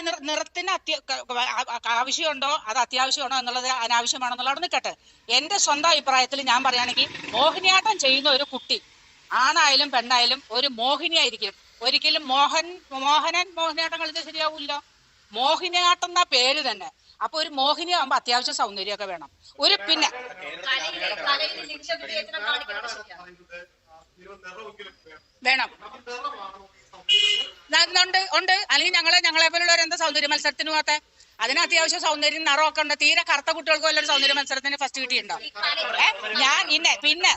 നിറ- നിറത്തിന് അത്യ ആവശ്യമുണ്ടോ? അത് അത്യാവശ്യമാണോ എന്നുള്ളത് അനാവശ്യമാണെന്നുള്ളത് നിൽക്കട്ടെ. എന്റെ സ്വന്തം അഭിപ്രായത്തിൽ ഞാൻ പറയുകയാണെങ്കിൽ മോഹിനിയാട്ടം ചെയ്യുന്ന ഒരു കുട്ടി ആണായാലും പെണ്ണായാലും ഒരു മോഹിനിയായിരിക്കും. ഒരിക്കലും മോഹൻ മോഹനൻ മോഹിനിയാട്ടം കളിച്ചാൽ ശരിയാവില്ല. മോഹിനിയാട്ടം എന്ന പേര് തന്നെ. അപ്പൊ ഒരു മോഹിനി ആകുമ്പോ അത്യാവശ്യം സൗന്ദര്യമൊക്കെ വേണം. ഒരു പിന്നെ വേണം. ഉണ്ട്. അല്ലെങ്കിൽ ഞങ്ങളെ ഞങ്ങളെ പോലുള്ളവരെന്താ സൗന്ദര്യ മത്സരത്തിന് പോകാത്തെ അതിന് അത്യാവശ്യം സൗന്ദര്യം നിറമൊക്കെ ഉണ്ട്. തീരെ കറുത്ത കുട്ടികൾക്ക് വല്ലൊരു സൗന്ദര്യ മത്സരത്തിന് ഫസ്റ്റ് കിട്ടിയിട്ടുണ്ടോ? ഏ? ഞാൻ ഇന്നെ പിന്നെ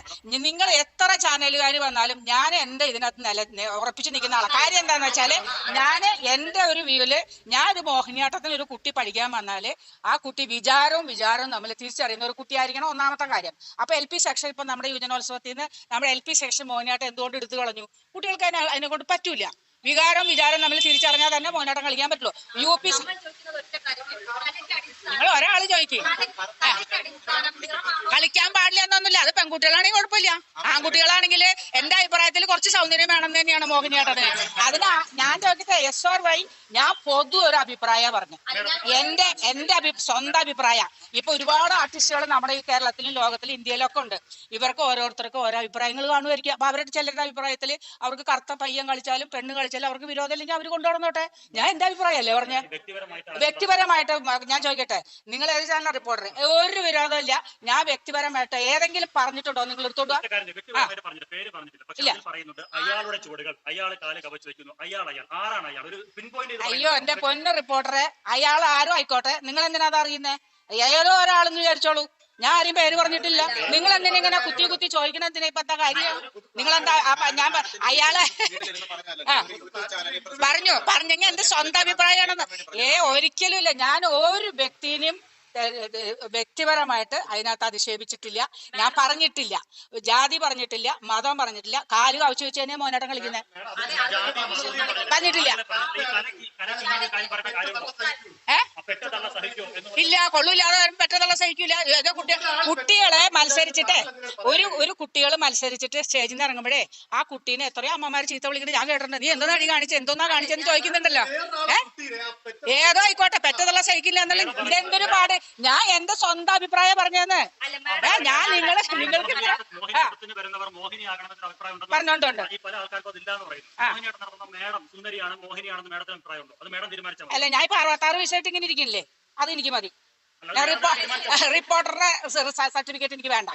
നിങ്ങൾ എത്ര ചാനലുകാർ വന്നാലും ഞാൻ എന്റെ ഇതിനകത്ത് നില ഉറപ്പിച്ചു നിൽക്കുന്ന ആളാണ് കാര്യം എന്താന്ന് വെച്ചാൽ ഞാൻ എന്റെ ഒരു വ്യൂൽ ഞാൻ ഒരു മോഹിനിയാട്ടത്തിന് ഒരു കുട്ടി പഠിക്കാൻ വന്നാൽ ആ കുട്ടി വിചാരവും വിചാരവും തമ്മിൽ തിരിച്ചറിയുന്ന ഒരു കുട്ടിയായിരിക്കണം ഒന്നാമത്തെ കാര്യം. അപ്പൊ എൽ പി സെക്ഷൻ ഇപ്പൊ നമ്മുടെ യുവജനോത്സവത്തിൽ നിന്ന് നമ്മുടെ എൽ പി സെക്ഷൻ മോഹിനിയാട്ടം എന്തുകൊണ്ട് എടുത്തു കളഞ്ഞു? കുട്ടികൾക്ക് അതിനെ അതിനെ കൊണ്ട് പറ്റൂല. വികാരവും വിചാരം നമ്മൾ തിരിച്ചറിഞ്ഞാൽ തന്നെ മോനാട്ടം കളിക്കാൻ പറ്റുള്ളൂ. യു പി നിങ്ങൾ ഒരാൾ ചോദിക്കും. കളിക്കാൻ പാടില്ല എന്നൊന്നുമില്ല. അത് പെൺകുട്ടികളാണെങ്കിൽ കുഴപ്പമില്ല. ആൺകുട്ടികളാണെങ്കിൽ എന്റെ അഭിപ്രായത്തിൽ കുറച്ച് സൗന്ദര്യം വേണം തന്നെയാണ് മോഹിനിയാട്ടത്തിന് അതിന് ഞാൻ ചോദിക്കട്ടെ എസ് ഓർ വൈ ഞാൻ പൊതു ഒരു അഭിപ്രായ പറഞ്ഞു. എന്റെ എന്റെ അഭി സ്വന്തം അഭിപ്രായ. ഇപ്പൊ ഒരുപാട് ആർട്ടിസ്റ്റുകൾ നമ്മുടെ ഈ കേരളത്തിലും ലോകത്തിലും ഇന്ത്യയിലും ഒക്കെ ഉണ്ട്. ഇവർക്ക് ഓരോരുത്തർക്കും ഓരോ അഭിപ്രായങ്ങൾ കാണുമായിരിക്കും. അപ്പൊ അവരുടെ ചിലരുടെ അഭിപ്രായത്തിൽ അവർക്ക് കറുത്ത പയ്യൻ കളിച്ചാലും പെണ്ണ് കളിച്ചാലും അവർക്ക് വിരോധമില്ലെങ്കിൽ അവർ കൊണ്ടുവന്നോട്ടെ. ഞാൻ എന്റെ അഭിപ്രായമല്ലേ പറഞ്ഞ? വ്യക്തിപരമായിട്ട് ഞാൻ ചോദിക്കട്ടെ? നിങ്ങൾ ഏത് ചാനൽ റിപ്പോർട്ടർ ഒരു വിരോധമില്ല. ഞാൻ വ്യക്തിപരമായിട്ട് ഏതെങ്കിലും പറഞ്ഞിട്ടുണ്ടോ? നിങ്ങൾ എടുത്തോണ്ടോ അയ്യോ എന്റെ പൊന്ന് റിപ്പോർട്ടറെ അയാൾ ആരും ആയിക്കോട്ടെ. നിങ്ങൾ എന്തിനാ അറിയുന്നേ? ഏതോ ഒരാളെന്ന് വിചാരിച്ചോളൂ. ഞാൻ ആരും പേര് പറഞ്ഞിട്ടില്ല. നിങ്ങൾ എന്തിനാ ഇങ്ങനെ കുത്തി കുത്തി ചോദിക്കണ എന്തിനാ ഇപ്പൊ എന്താ കാര്യം? നിങ്ങൾ എന്താ ഞാൻ അയാളെ ആ. പറഞ്ഞു പറഞ്ഞെങ്കിൽ എന്റെ സ്വന്തം അഭിപ്രായമാണെന്ന്. ഏ ഒരിക്കലും ഇല്ല. ഞാൻ ഒരു വ്യക്തിനെയും വ്യക്തിപരമായിട്ട് അതിനകത്ത് അധിക്ഷേപിച്ചിട്ടില്ല. ഞാൻ പറഞ്ഞിട്ടില്ല. ജാതി പറഞ്ഞിട്ടില്ല. മതം പറഞ്ഞിട്ടില്ല. കാൽ കവച്ചു വെച്ച് തന്നെ മോനാട്ടം കളിക്കുന്നത് പറഞ്ഞിട്ടില്ല. ഏ? ഇല്ല കൊള്ളൂല്ലാതെ പെട്ടതുള്ള സഹിക്കൂല. ഏതോ കുട്ടി കുട്ടികളെ മത്സരിച്ചിട്ട് ഒരു ഒരു കുട്ടികൾ മത്സരിച്ചിട്ട് സ്റ്റേജിൽ നിന്ന് ഇറങ്ങുമ്പോഴേ ആ കുട്ടീനെ എത്രയോ അമ്മമാർ ചീത്ത വിളിക്കുന്നത് ഞാൻ കേട്ടിട്ടുണ്ട്. നീ എന്തോന്നാ നീ കാണിച്ചത് എന്തോന്നാ കാണിച്ചെന്ന് ചോദിക്കുന്നുണ്ടല്ലോ. ഏ? ഏതോ ആയിക്കോട്ടെ. പെട്ടതുള്ള സഹിക്കില്ല എന്നുള്ള ഇതെന്തൊരു പാട്? ഞാൻ എന്റെ സ്വന്തം അഭിപ്രായം പറഞ്ഞതെന്ന് ഞാൻ നിങ്ങളെ നിങ്ങൾക്ക് പറഞ്ഞോണ്ടോണ്ട് അല്ല ഞാൻ ഇപ്പൊ അറുപത്താറ് വയസ്സായിട്ട് ഇങ്ങനെ ഇരിക്കില്ലേ? അത് എനിക്ക് മതി. അല്ലാതെ ഞാൻ മേഡം റിപ്പോ- തീരുമാനിച്ചാൽ റിപ്പോർട്ടറുടെ സർട്ടിഫിക്കറ്റ് എനിക്ക് വേണ്ട.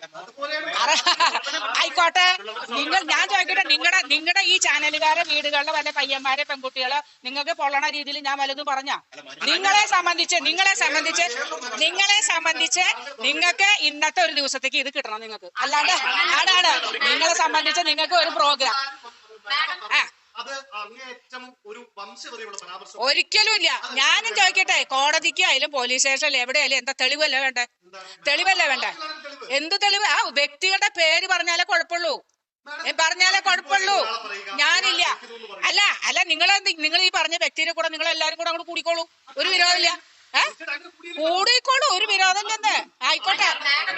ആയിക്കോട്ടെ. നിങ്ങൾ ഞാൻ ചോദിക്കട്ടെ നിങ്ങളുടെ നിങ്ങളുടെ ഈ ചാനലുകാരെ വീടുകളിലെ വല്ല പയ്യന്മാരെ പെൺകുട്ടികളെ നിങ്ങൾക്ക് പൊള്ളണ രീതിയിൽ ഞാൻ വലുതും പറഞ്ഞ. നിങ്ങളെ സംബന്ധിച്ച് നിങ്ങളെ സംബന്ധിച്ച് നിങ്ങളെ സംബന്ധിച്ച് നിങ്ങൾക്ക് ഇന്നത്തെ ഒരു ദിവസത്തേക്ക് ഇത് കിട്ടണം നിങ്ങൾക്ക്. അല്ലാണ്ട് ആടാണ് നിങ്ങളെ സംബന്ധിച്ച് നിങ്ങൾക്ക് ഒരു പ്രോഗ്രാം. ആ അത് അങ്ങേയറ്റം ഒരു വംശവെറിയുള്ള പരാമർശം. ഒരിക്കലും ഇല്ല ഞാനും ചോദിക്കട്ടെ കോടതിക്ക് ആയാലും പോലീസ് സ്റ്റേഷനിൽ എവിടെയായാലും എന്താ തെളിവല്ലേ വേണ്ടേ? തെളിവല്ലേ വേണ്ടേ? എന്ത് തെളിവ്? ആ വ്യക്തികളുടെ പേര് പറഞ്ഞാലേ കുഴപ്പമുള്ളൂ. പറഞ്ഞാലേ കുഴപ്പമുള്ളൂ. ഞാനില്ല. അല്ല അല്ല നിങ്ങൾ നിങ്ങൾ ഈ പറഞ്ഞ വ്യക്തിയുടെ കൂടെ നിങ്ങൾ എല്ലാരും കൂടെ അങ്ങോട്ട് കൂടിക്കോളൂ. ഒരു വിരോധമില്ല. കൂടിക്കോളൂ ഒരു ആയിക്കോട്ടെ.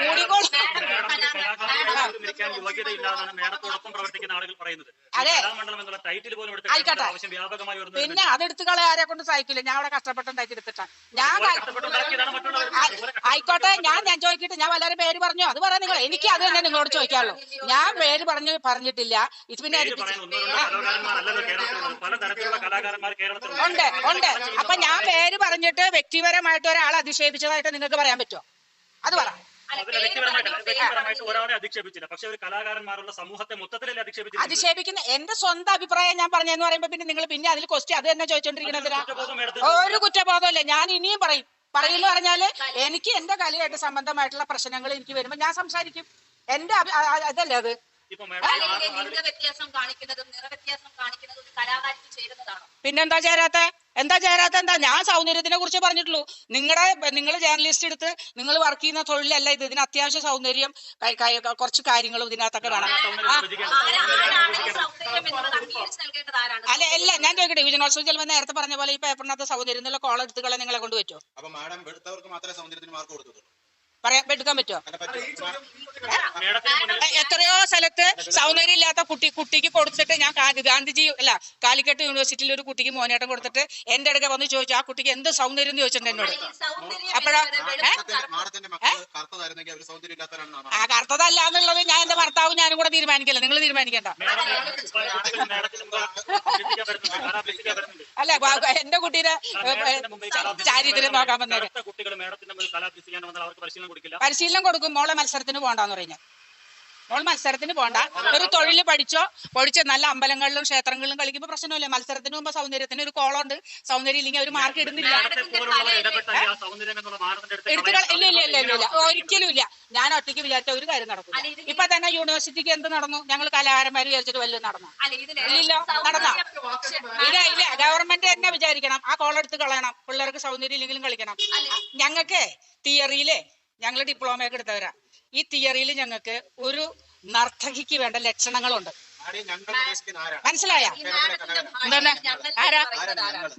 കൂടിക്കോളൂ. പ്രവർത്തിക്കുന്ന ആളുകൾ പറയുന്നത് അതെ. ആയിക്കോട്ടെ. പിന്നെ അതെടുത്ത് കളെ ആരെ കൊണ്ട് സഹിക്കില്ല. ഞാൻ അവിടെ കഷ്ടപ്പെട്ടുണ്ടാക്കി എടുത്തിട്ടാ. ഞാൻ ആയിക്കോട്ടെ. ഞാൻ ഞാൻ ചോദിക്കട്ടെ. ഞാൻ വല്ലാരും പേര് പറഞ്ഞു? അത് പറയാം നിങ്ങൾ. എനിക്ക് അത് തന്നെ നിങ്ങളോട് ചോദിക്കാമല്ലോ ഞാൻ പേര് പറഞ്ഞു പറഞ്ഞിട്ടില്ല. ഇത് പിന്നെ ഉണ്ട് ഉണ്ട്. അപ്പൊ ഞാൻ പേര് പറഞ്ഞിട്ട് വ്യക്തിപരമായിട്ട് ഒരാളെ അധിക്ഷേപിച്ചതായിട്ട് നിങ്ങൾക്ക് പറയാൻ പറ്റുമോ? അത് പറ. അധിക്ഷേപിക്കുന്ന എന്റെ സ്വന്തം അഭിപ്രായം ഞാൻ പറഞ്ഞെന്ന് പറയുമ്പോ പിന്നെ നിങ്ങൾ പിന്നെ അതിൽ ക്വസ്റ്റ്യൻ അത് തന്നെ ചോദിച്ചോണ്ടിരിക്കുന്നതിനാ ഒരു കുറ്റബോധമല്ലേ. ഞാൻ ഇനിയും പറയും. പറയുന്നു പറഞ്ഞാൽ എനിക്ക് എന്റെ കലയായിട്ട് സംബന്ധമായിട്ടുള്ള പ്രശ്നങ്ങൾ എനിക്ക് വരുമ്പോ ഞാൻ സംസാരിക്കും. എന്റെ അതല്ലേ അത്? ഇപ്പൊ കലയിലെ ലിംഗവ്യത്യാസം കാണിക്കുന്നതും നിറവ്യത്യാസം കാണിക്കുന്നതും ഒരു കലാകാരിക്ക് ചേരുന്നതാണോ? പിന്നെന്താ ചേരാത്ത? എന്താ ചേരാത്ത? എന്താ? ഞാൻ സൗന്ദര്യത്തിനെ കുറിച്ച് പറഞ്ഞിട്ടുള്ളൂ. നിങ്ങളുടെ നിങ്ങൾ ജേർണലിസ്റ്റ് എടുത്ത് നിങ്ങൾ വർക്ക് ചെയ്യുന്ന തൊഴിലല്ല ഇത്. ഇതിന് അത്യാവശ്യ സൗന്ദര്യം കുറച്ച് കാര്യങ്ങളും ഇതിനകത്തൊക്കെ നൽകേണ്ടത് അല്ല അല്ല ഞാൻ ചോദിക്കട്ടെ യുവജനോത്സവം ചിലപ്പോൾ നേരത്തെ പറഞ്ഞ പോലെ ഈ പേപ്പറിനകത്ത് സൗന്ദര്യം എന്നുള്ള കോളം എടുത്തുകളെ നിങ്ങളെ കൊണ്ട് പറ്റുമോ അപ്പൊ മാഡം എടുത്തവർക്ക് മാത്രമേ സൗന്ദര്യത്തിന് മാർക്ക് കൊടുത്തുള്ളൂ പറയാൻ എടുക്കാൻ പറ്റുമോ എത്രയോ സ്ഥലത്ത് സൗന്ദര്യം ഇല്ലാത്ത കുട്ടി കുട്ടിക്ക് കൊടുത്തിട്ട് ഞാൻ ഗാന്ധിജി അല്ല കാലിക്കട്ട് യൂണിവേഴ്സിറ്റിയിൽ ഒരു കുട്ടിക്ക് മോനേട്ടം കൊടുത്തിട്ട് എന്റെ അടുക്ക വന്ന് ചോദിച്ചു ആ കുട്ടിക്ക് എന്ത് സൗന്ദര്യം എന്ന് ചോദിച്ചിട്ടുണ്ട് എന്നോട് അപ്പോഴാ ആ കറുത്തതല്ല എന്നുള്ളത് ഞാൻ എന്റെ ഭർത്താവും ഞാനും കൂടെ തീരുമാനിക്കില്ല നിങ്ങൾ തീരുമാനിക്കണ്ട അല്ല എന്റെ കുട്ടീനെ ചാരിത്രം നോക്കാൻ വന്നേര് പരിശീലനം കൊടുക്കും മോളെ മത്സരത്തിന് പോകണ്ടെന്ന് പറഞ്ഞു. മോൾ മത്സരത്തിന് പോണ്ട ഒരു തൊഴിൽ പഠിച്ചോ പഠിച്ചോ നല്ല അമ്പലങ്ങളിലും ക്ഷേത്രങ്ങളിലും കളിക്കുമ്പോൾ പ്രശ്നമില്ല മത്സരത്തിന് മുമ്പ് സൗന്ദര്യത്തിന് ഒരു കോളുണ്ട് സൗന്ദര്യം ഇല്ലെങ്കിൽ ഒരു മാർക്ക് ഇടുന്നില്ല. മേഡത്തെ പോലുള്ളവർ ഇടപെട്ടാൽ ആ സൗന്ദര്യം എന്നുള്ള മാനദണ്ഡം എടുത്ത് എടുത്ത് ഇല്ല ഇല്ല ഇല്ല ഇല്ല ഇല്ല. ഒരിക്കലും ഇല്ല ഞാൻ ഒറ്റയ്ക്ക് വിചാരിച്ച ഒരു കാര്യം നടക്കും ഇപ്പൊ തന്നെ യൂണിവേഴ്സിറ്റിക്ക് എന്ത് നടന്നു? ഞങ്ങൾ കലാകാരന്മാർ വിചാരിച്ചിട്ട് വല്ലതും നടന്നു? ഇല്ലില്ല നടന്നോ. ഇല്ല ഇല്ല. ഗവൺമെന്റ് തന്നെ വിചാരിക്കണം. ആ കോളെടുത്ത് കളയണം. പിള്ളേർക്ക് സൗന്ദര്യം ഇല്ലെങ്കിലും കളിക്കണം. ഞങ്ങൾക്ക് തിയറിയിൽ ഞങ്ങൾ ഡിപ്ലോമയൊക്കെ എടുത്തവരാ. ഈ തിയറിയിൽ ഞങ്ങൾക്ക് ഒരു നർത്തകിക്ക് വേണ്ട ലക്ഷണങ്ങളുണ്ട്. മനസ്സിലായ? ഞങ്ങൾ ആരാ?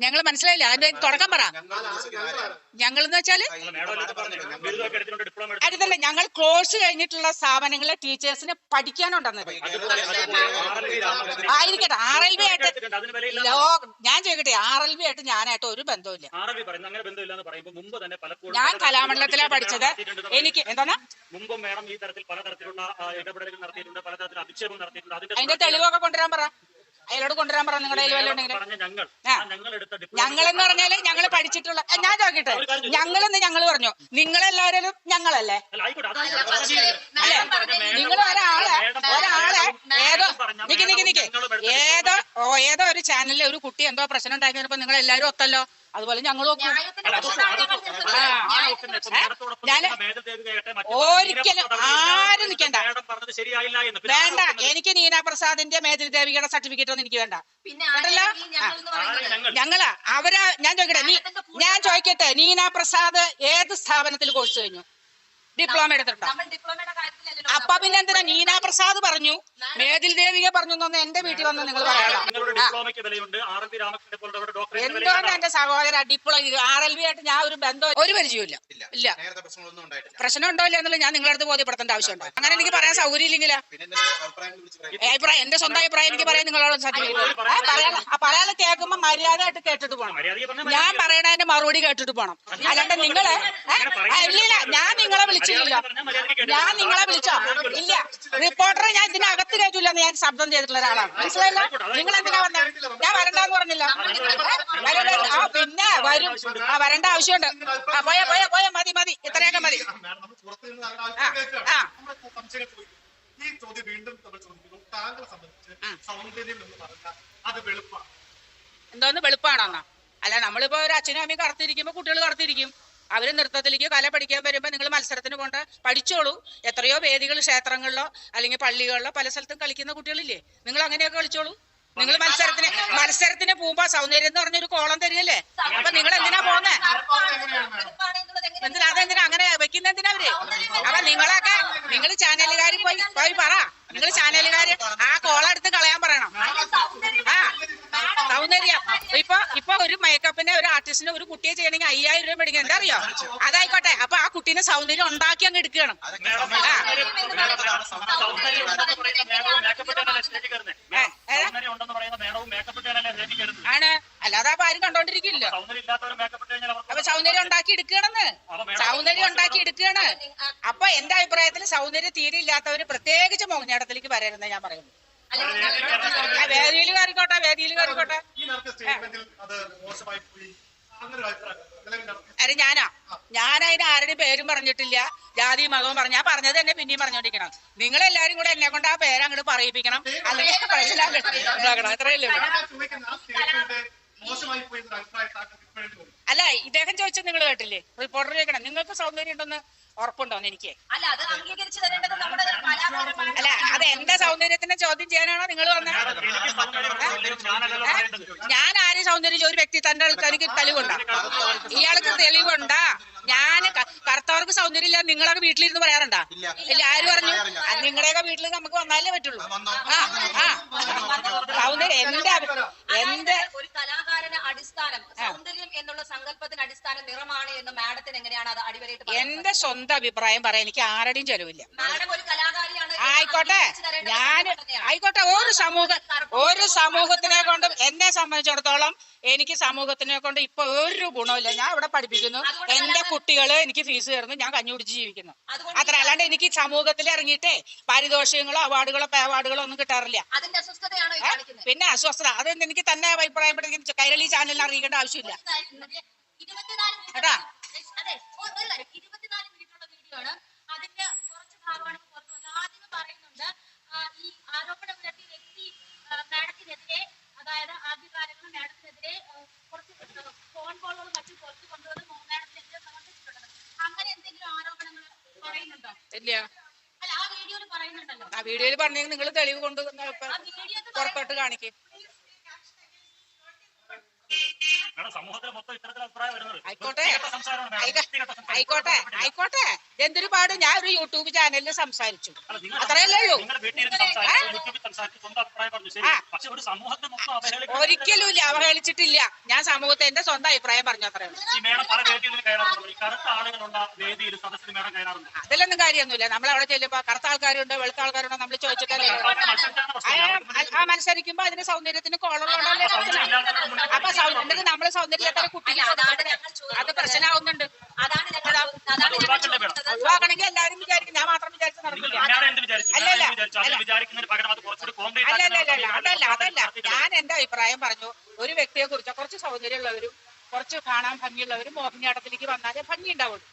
ഞങ്ങൾ മനസ്സിലായില്ല. അതിന്റെ തുടക്കം പറ. ഞങ്ങൾ എന്ന് വെച്ചാൽ അടുത്തല്ല ഞങ്ങൾ കോഴ്സ് കഴിഞ്ഞിട്ടുള്ള സ്ഥാപനങ്ങളെ ടീച്ചേഴ്സിന് പഠിക്കാനുണ്ടെന്ന്. ആയിരിക്കട്ടെ ആർ എൽ ബി ആയിട്ട് ഞാൻ ചോദിക്കട്ടെ ആർ എൽ ബി ആയിട്ട് ഞാനായിട്ട് ഒരു ബന്ധമില്ല എന്ന് പറയുമ്പോൾ മുമ്പ് തന്നെ പലപ്പോഴും ഞാൻ കലാമണ്ഡലത്തിലാണ് കലാമണ്ഡലത്തിലാ പഠിച്ചത്. എനിക്ക് എന്താണ്? മുമ്പും മേഡം ഈ തരത്തിൽ പലതരത്തിലുള്ള ഇടപെടലുകൾ നടത്തിയിട്ടുണ്ട് പലതരത്തിലുള്ള അധിക്ഷേപം നടത്തിയിട്ടുണ്ട്. അതിന്റെ തെളിവൊക്കെ കൊണ്ടുവരാൻ പറ. അയാളോട് കൊണ്ടുവരാൻ പറ നിങ്ങളുടെ കയ്യിൽ വല്ലതും ഉണ്ടെങ്കിൽ. പറഞ്ഞ ഞങ്ങൾ. എന്ന് ഞങ്ങൾ പറഞ്ഞാൽ ഞങ്ങൾ പഠിച്ചിട്ടുള്ള ഞാൻ ചോദിക്കട്ടെ? ഞങ്ങളെന്ന് ഞങ്ങൾ പറഞ്ഞു. നിങ്ങളെല്ലാവരും ഞങ്ങളല്ലേ? നിങ്ങൾ അത് അല്ല, പക്ഷേ അല്ലേ മേഡം പറഞ്ഞ മേഡം നിങ്ങൾ ഒരാളെ മേഡം ഒരാളെ പറഞ്ഞ ഏതോ പറഞ്ഞ നിക്ക് നിക്ക് നിക്ക്. ഏതോ ഓ ഏതോ ഒരു ചാനലിലെ ഒരു കുട്ടി എന്തോ പ്രശ്നം ഉണ്ടായിരുന്നപ്പോ നിങ്ങൾ എല്ലാരും ഒത്തല്ലോ. അതുപോലെ ഞങ്ങൾ മറ്റു ഒരിക്കലും ആരും നിൽക്കണ്ട. മേഡം പറഞ്ഞത് ശരിയായില്ല എന്ന്. പിന്നെ വേണ്ട എനിക്ക് നീനാ പ്രസാദിന്റെ മേതിൽ ദേവികയുടെ സർട്ടിഫിക്കറ്റ് ഒന്നും എനിക്ക് വേണ്ട. കേട്ടല്ലോ? ഞങ്ങളാ? അവരാ ഞാൻ ചോദിക്കട്ടെ നീ ഞാൻ ചോദിക്കട്ടെ നീനാ പ്രസാദ് ഏത് സ്ഥാപനത്തിൽ കോഴ്സ് കഴിഞ്ഞു? ഡിപ്ലോമ എടുത്തിട്ടുണ്ടോ? നമ്മൾ ഡിപ്ലോമയുടെ കാര്യത്തിലല്ലല്ലോ അപ്പൊ പിന്നെ എന്തിനാ നീന പ്രസാദ് പറഞ്ഞു? മേദിൽ ദേവിക പറഞ്ഞു എന്നൊന്ന് എന്റെ വീട്ടിൽ വന്ന് നിങ്ങൾ പറയണം. എന്തോന്ന് എന്റെ സഹോദര ഡിപ്ലോ ആർ എൽ വി ആയിട്ട് ഞാൻ ഒരു ബന്ധം ഒരു പരിചയമില്ല ഇല്ല. പ്രശ്നം ഉണ്ടോ ഇല്ല എന്നുള്ളത് ഞാൻ നിങ്ങളടുത്ത് അടുത്ത് ബോധ്യപ്പെടുത്തേണ്ട ആവശ്യമുണ്ടോ? അങ്ങനെ എനിക്ക് പറയാൻ സൗകര്യം ഇല്ലെങ്കിലാ? വിളിച്ച് അഭിപ്രായം എന്റെ സ്വന്തം അഭിപ്രായം എനിക്ക് പറയാൻ നിങ്ങളോട് പറയാതെ കേൾക്കുമ്പോ മര്യാദയായിട്ട് കേട്ടിട്ട് പോകണം ഞാൻ പറയണതിന്റെ മറുപടി കേട്ടിട്ട് പോകണം അല്ലാണ്ട് നിങ്ങൾ ഇല്ല ഇല്ല ഞാൻ നിങ്ങളെ വിളിച്ചില്ല ഞാൻ നിങ്ങളെ വിളിച്ചോ? ഇല്ല. റിപ്പോർട്ടറെ ഞാൻ ഇതിനകത്ത് കയറ്റില്ല ഞാൻ ശബ്ദം ചെയ്തിട്ടുള്ള ഒരാളാണ്. മനസ്സിലായില്ല? നിങ്ങൾ എന്തിനാ വന്ന? ഞാൻ വരണ്ടെന്ന് പറഞ്ഞില്ല? ആ പിന്നെ വരും. ആ വരേണ്ട ആവശ്യമുണ്ട്. ആ പോയാ പോയാ പോയാ. മതി മതി. ഇത്രയൊക്കെ മതി. ആ. ഈ ചോദ്യം വീണ്ടും നമ്മൾ ചോദിക്കുന്നു. താങ്കളെ സംബന്ധിച്ച് സൗന്ദര്യം എന്ന് പറഞ്ഞാൽ അത് വെളുപ്പാണ്. എന്തോന്ന് വെളുപ്പാണോ അല്ല നമ്മളിപ്പോ ഒരു അച്ഛനും അമ്മയും കറുത്തിരിക്കുമ്പോ കുട്ടികൾ കറുത്തിരിക്കും. അവർ നൃത്തത്തിലേക്ക് കല പഠിക്കാൻ വരുമ്പോൾ നിങ്ങൾ മത്സരത്തിന് കൊണ്ട് പഠിച്ചോളൂ. എത്രയോ വേദികൾ ക്ഷേത്രങ്ങളിലോ അല്ലെങ്കിൽ പള്ളികളിലോ പല സ്ഥലത്തും കളിക്കുന്ന കുട്ടികളില്ലേ? നിങ്ങൾ അങ്ങനെയൊക്കെ കളിച്ചോളൂ. നിങ്ങൾ മത്സരത്തിന് മത്സരത്തിന് പോകുമ്പോ സൗന്ദര്യം എന്ന് പറഞ്ഞൊരു കോളം തരികല്ലേ അപ്പൊ നിങ്ങൾ എന്തിനാ പോകുന്നേ വെളുപ്പാണ് എന്തിനാ അതെന്തിനാ അങ്ങനെ വെക്കുന്ന എന്തിനാ അവർ? അപ്പൊ നിങ്ങളൊക്കെ നിങ്ങൾ ചാനലുകാർ പോയി പോയി പറ. നിങ്ങൾ ചാനലുകാര് ആ കോളം എടുത്ത് കളയാൻ പറയണം സൗന്ദര്യം ആ സൗന്ദര്യം ഇപ്പൊ ഇപ്പൊ ഒരു മേക്കപ്പിന് ഒരു ആർട്ടിസ്റ്റിന് ഒരു കുട്ടിയെ ചെയ്യണമെങ്കിൽ അയ്യായിരം രൂപ മേടിക്കണം എന്താ അറിയോ അതായിക്കോട്ടെ. അപ്പൊ ആ കുട്ടീനെ സൗന്ദര്യം ഉണ്ടാക്കി അങ്ങ് എടുക്കണം ആണ്. അല്ലാതെ അപ്പൊ ആരും കണ്ടോണ്ടിരിക്കില്ല. അപ്പൊ സൗന്ദര്യം ഉണ്ടാക്കി എടുക്കണെന്ന് സൗന്ദര്യം ഉണ്ടാക്കി എടുക്കുകയാണ്. അപ്പൊ എന്റെ അഭിപ്രായത്തിൽ സൗന്ദര്യം തീരെ ഇല്ലാത്തവര് പ്രത്യേകിച്ച് മോഹിനിയാട്ടത്തിലേക്ക് വരരുന്ന ഞാൻ പറയുന്നു. വേദിയിൽ കയറിക്കോട്ടെ വേദിയിൽ കയറിക്കോട്ടെ. അരെ ഞാനാ? ഞാനതിന് ആരുടെ പേരും പറഞ്ഞിട്ടില്ല. ജാതി മകവും പറഞ്ഞു. ഞാൻ പറഞ്ഞത് തന്നെ പിന്നെയും പറഞ്ഞോണ്ടിരിക്കണം. നിങ്ങൾ എല്ലാരും കൂടെ എന്നെ കൊണ്ട് ആ പേര് അങ്ങോട്ട് പറയിപ്പിക്കണം. അല്ലെങ്കിൽ പ്രശ്നം അത്രയല്ലേ അല്ല ഇദ്ദേഹം ചോദിച്ചത് നിങ്ങൾ കേട്ടില്ലേ? റിപ്പോർട്ടർ ചോദിക്കണം. നിങ്ങൾക്ക് സൗന്ദര്യം ഉണ്ടെന്ന് ഉറപ്പുണ്ടോന്ന് എനിക്ക്? അല്ല അത് അംഗീകരിച്ചു തരേണ്ടത് നമ്മുടെ കലാകാരന്മാരാണ് അല്ല അത് എന്റെ സൗന്ദര്യത്തിന്റെ ചോദ്യം ചെയ്യാനാണോ നിങ്ങൾ വന്നത്? ഞാൻ ആരും സൗന്ദര്യം ഒരു വ്യക്തി തന്റെ ആൾക്കാർക്ക് എനിക്ക് തെളിവുണ്ടാ ഇയാൾക്ക് തെളിവുണ്ടാ? ഞാൻ കർത്താവർക്ക് സൗന്ദര്യം ഇല്ല നിങ്ങളൊക്കെ വീട്ടിലിരുന്ന് പറയാറുണ്ടാ? ഇല്ല. ഇല്ല ആര് പറഞ്ഞു. നിങ്ങളുടെയൊക്കെ വീട്ടിൽ നമുക്ക് വന്നാലേ പറ്റുള്ളൂ. ആ ആ. സൗന്ദര്യം എന്റെ എന്റെ ഒരു കലാകാരന് അടിസ്ഥാനം സൗന്ദര്യം എന്നുള്ള സങ്കല്പത്തിന് അടിസ്ഥാന നിറമാണ് എന്ന് മാഡത്തിന് എങ്ങനെയാണ് അത് അടിവരയിട്ട്? എന്റെ സ്വന്തം അഭിപ്രായം പറയാൻ എനിക്ക് ആരുടെയും ചെലവില്ല. മാഡം ഒരു കലാകാരിയാണ് ആയിക്കോട്ടെ. ഞാൻ ആയിക്കോട്ടെ. ഒരു സമൂഹ ഒരു സമൂഹത്തിനെ കൊണ്ടും എന്നെ സംബന്ധിച്ചിടത്തോളം എനിക്ക് സമൂഹത്തിനെ കൊണ്ട് ഇപ്പൊ ഒരു ഗുണമില്ല ഞാൻ ഇവിടെ പഠിപ്പിക്കുന്നു. എന്റെ കുട്ടികൾ എനിക്ക് ഫീസ് തരുന്നു ഞാൻ കഞ്ഞി കുടിച്ച് ജീവിക്കുന്നു. അത്ര അല്ലാണ്ട് എനിക്ക് സമൂഹത്തിൽ ഇറങ്ങിയിട്ടേ പാരിതോഷികങ്ങളോ അവാർഡുകളോ അവാർഡുകളോ ഒന്നും കിട്ടാറില്ല. പിന്നെ അസ്വസ്ഥത. അത് എനിക്ക് തന്നെ അഭിപ്രായപ്പെടുന്ന കൈരളി ചാനലിൽ അറിയിക്കേണ്ട ആവശ്യമില്ല. കേട്ടാ? അതിന്റെ കുറച്ച് ഭാഗമാണ് ഇപ്പൊ പുറത്ത് വന്നത്. ആദ്യം പറയുന്നുണ്ട് ഈ ആരോപണം വ്യക്തി മാഡത്തിനെതിരെ അതായത് ആദ്യകാലങ്ങളിൽ മാഡത്തിനെതിരെ കുറച്ച് ഫോൺ കോളുകളും മറ്റും പുറത്തു കൊണ്ടുവന്ന് മോ- മാഡത്തിനെതിരെ സമർപ്പിച്ചിട്ടുള്ളത് അങ്ങനെ എന്തെങ്കിലും ആരോപണങ്ങൾ പറയുന്നുണ്ടോ ഇല്ല. അല്ല ആ വീഡിയോയിൽ പറയുന്നുണ്ടല്ലോ. ആ വീഡിയോയിൽ പറഞ്ഞെങ്കിൽ നിങ്ങൾ തെളിവ് കൊണ്ട് ആ വീഡിയോ പുറത്തോട്ട് കാണിക്കും. ആയിക്കോട്ടെ. ആയിക്കോട്ടെ. ആയിക്കോട്ടെ. എന്തൊരു പാട്? ഞാൻ ഒരു യൂട്യൂബ് ചാനലിൽ സംസാരിച്ചു. അത്രയല്ലേ ഉള്ളൂ. ഒരിക്കലും ഇല്ല. അവഹേളിച്ചിട്ടില്ല. ഞാൻ സമൂഹത്തെ എന്റെ സ്വന്തം അഭിപ്രായം പറഞ്ഞു അത്രേ ഉള്ളൂ ഈ പല വേദികളിൽ കയറാറുണ്ട് ഈ കറുത്ത വേദിയിൽ സദസ്സിൽ മേഡം കയറാറുണ്ട് അതിലൊന്നും കാര്യമൊന്നുമില്ല നമ്മൾ അവിടെ ചെല്ലുമ്പോ കറുത്ത ആൾക്കാരുണ്ട് വെളുത്ത ആൾക്കാരുണ്ടോ നമ്മൾ ചോദിച്ചിട്ടല്ലേ ആ, മത്സരിക്കുമ്പോ അതിന് സൗന്ദര്യത്തിന് കോളറുണ്ടല്ലേ അപ്പൊ സൗന്ദര്യം നമ്മൾ സൗന്ദര്യം ഇല്ലാത്ത കുട്ടിക്ക് അതാണ് കൊടുക്കുന്നത് ഞങ്ങൾ ചോദിക്കുന്നത്. അത് പ്രശ്നമാവുന്നുണ്ട്? ഒഴിവാക്കണമെങ്കിൽ എല്ലാവരും വിചാരിക്കും ഞാൻ മാത്രം വിചാരിച്ചു നടക്കില്ല അല്ലല്ല അതല്ല അതല്ല ഞാൻ എന്റെ അഭിപ്രായം പറഞ്ഞു ഒരു വ്യക്തിയെ കുറിച്ച് കുറച്ച് സൗന്ദര്യമുള്ളവരും കുറച്ച് കാണാൻ ഭംഗിയുള്ളവരും മോഹിനിയാട്ടത്തിലേക്ക് വന്നാലേ ഭംഗി ഉണ്ടാവുള്ളൂ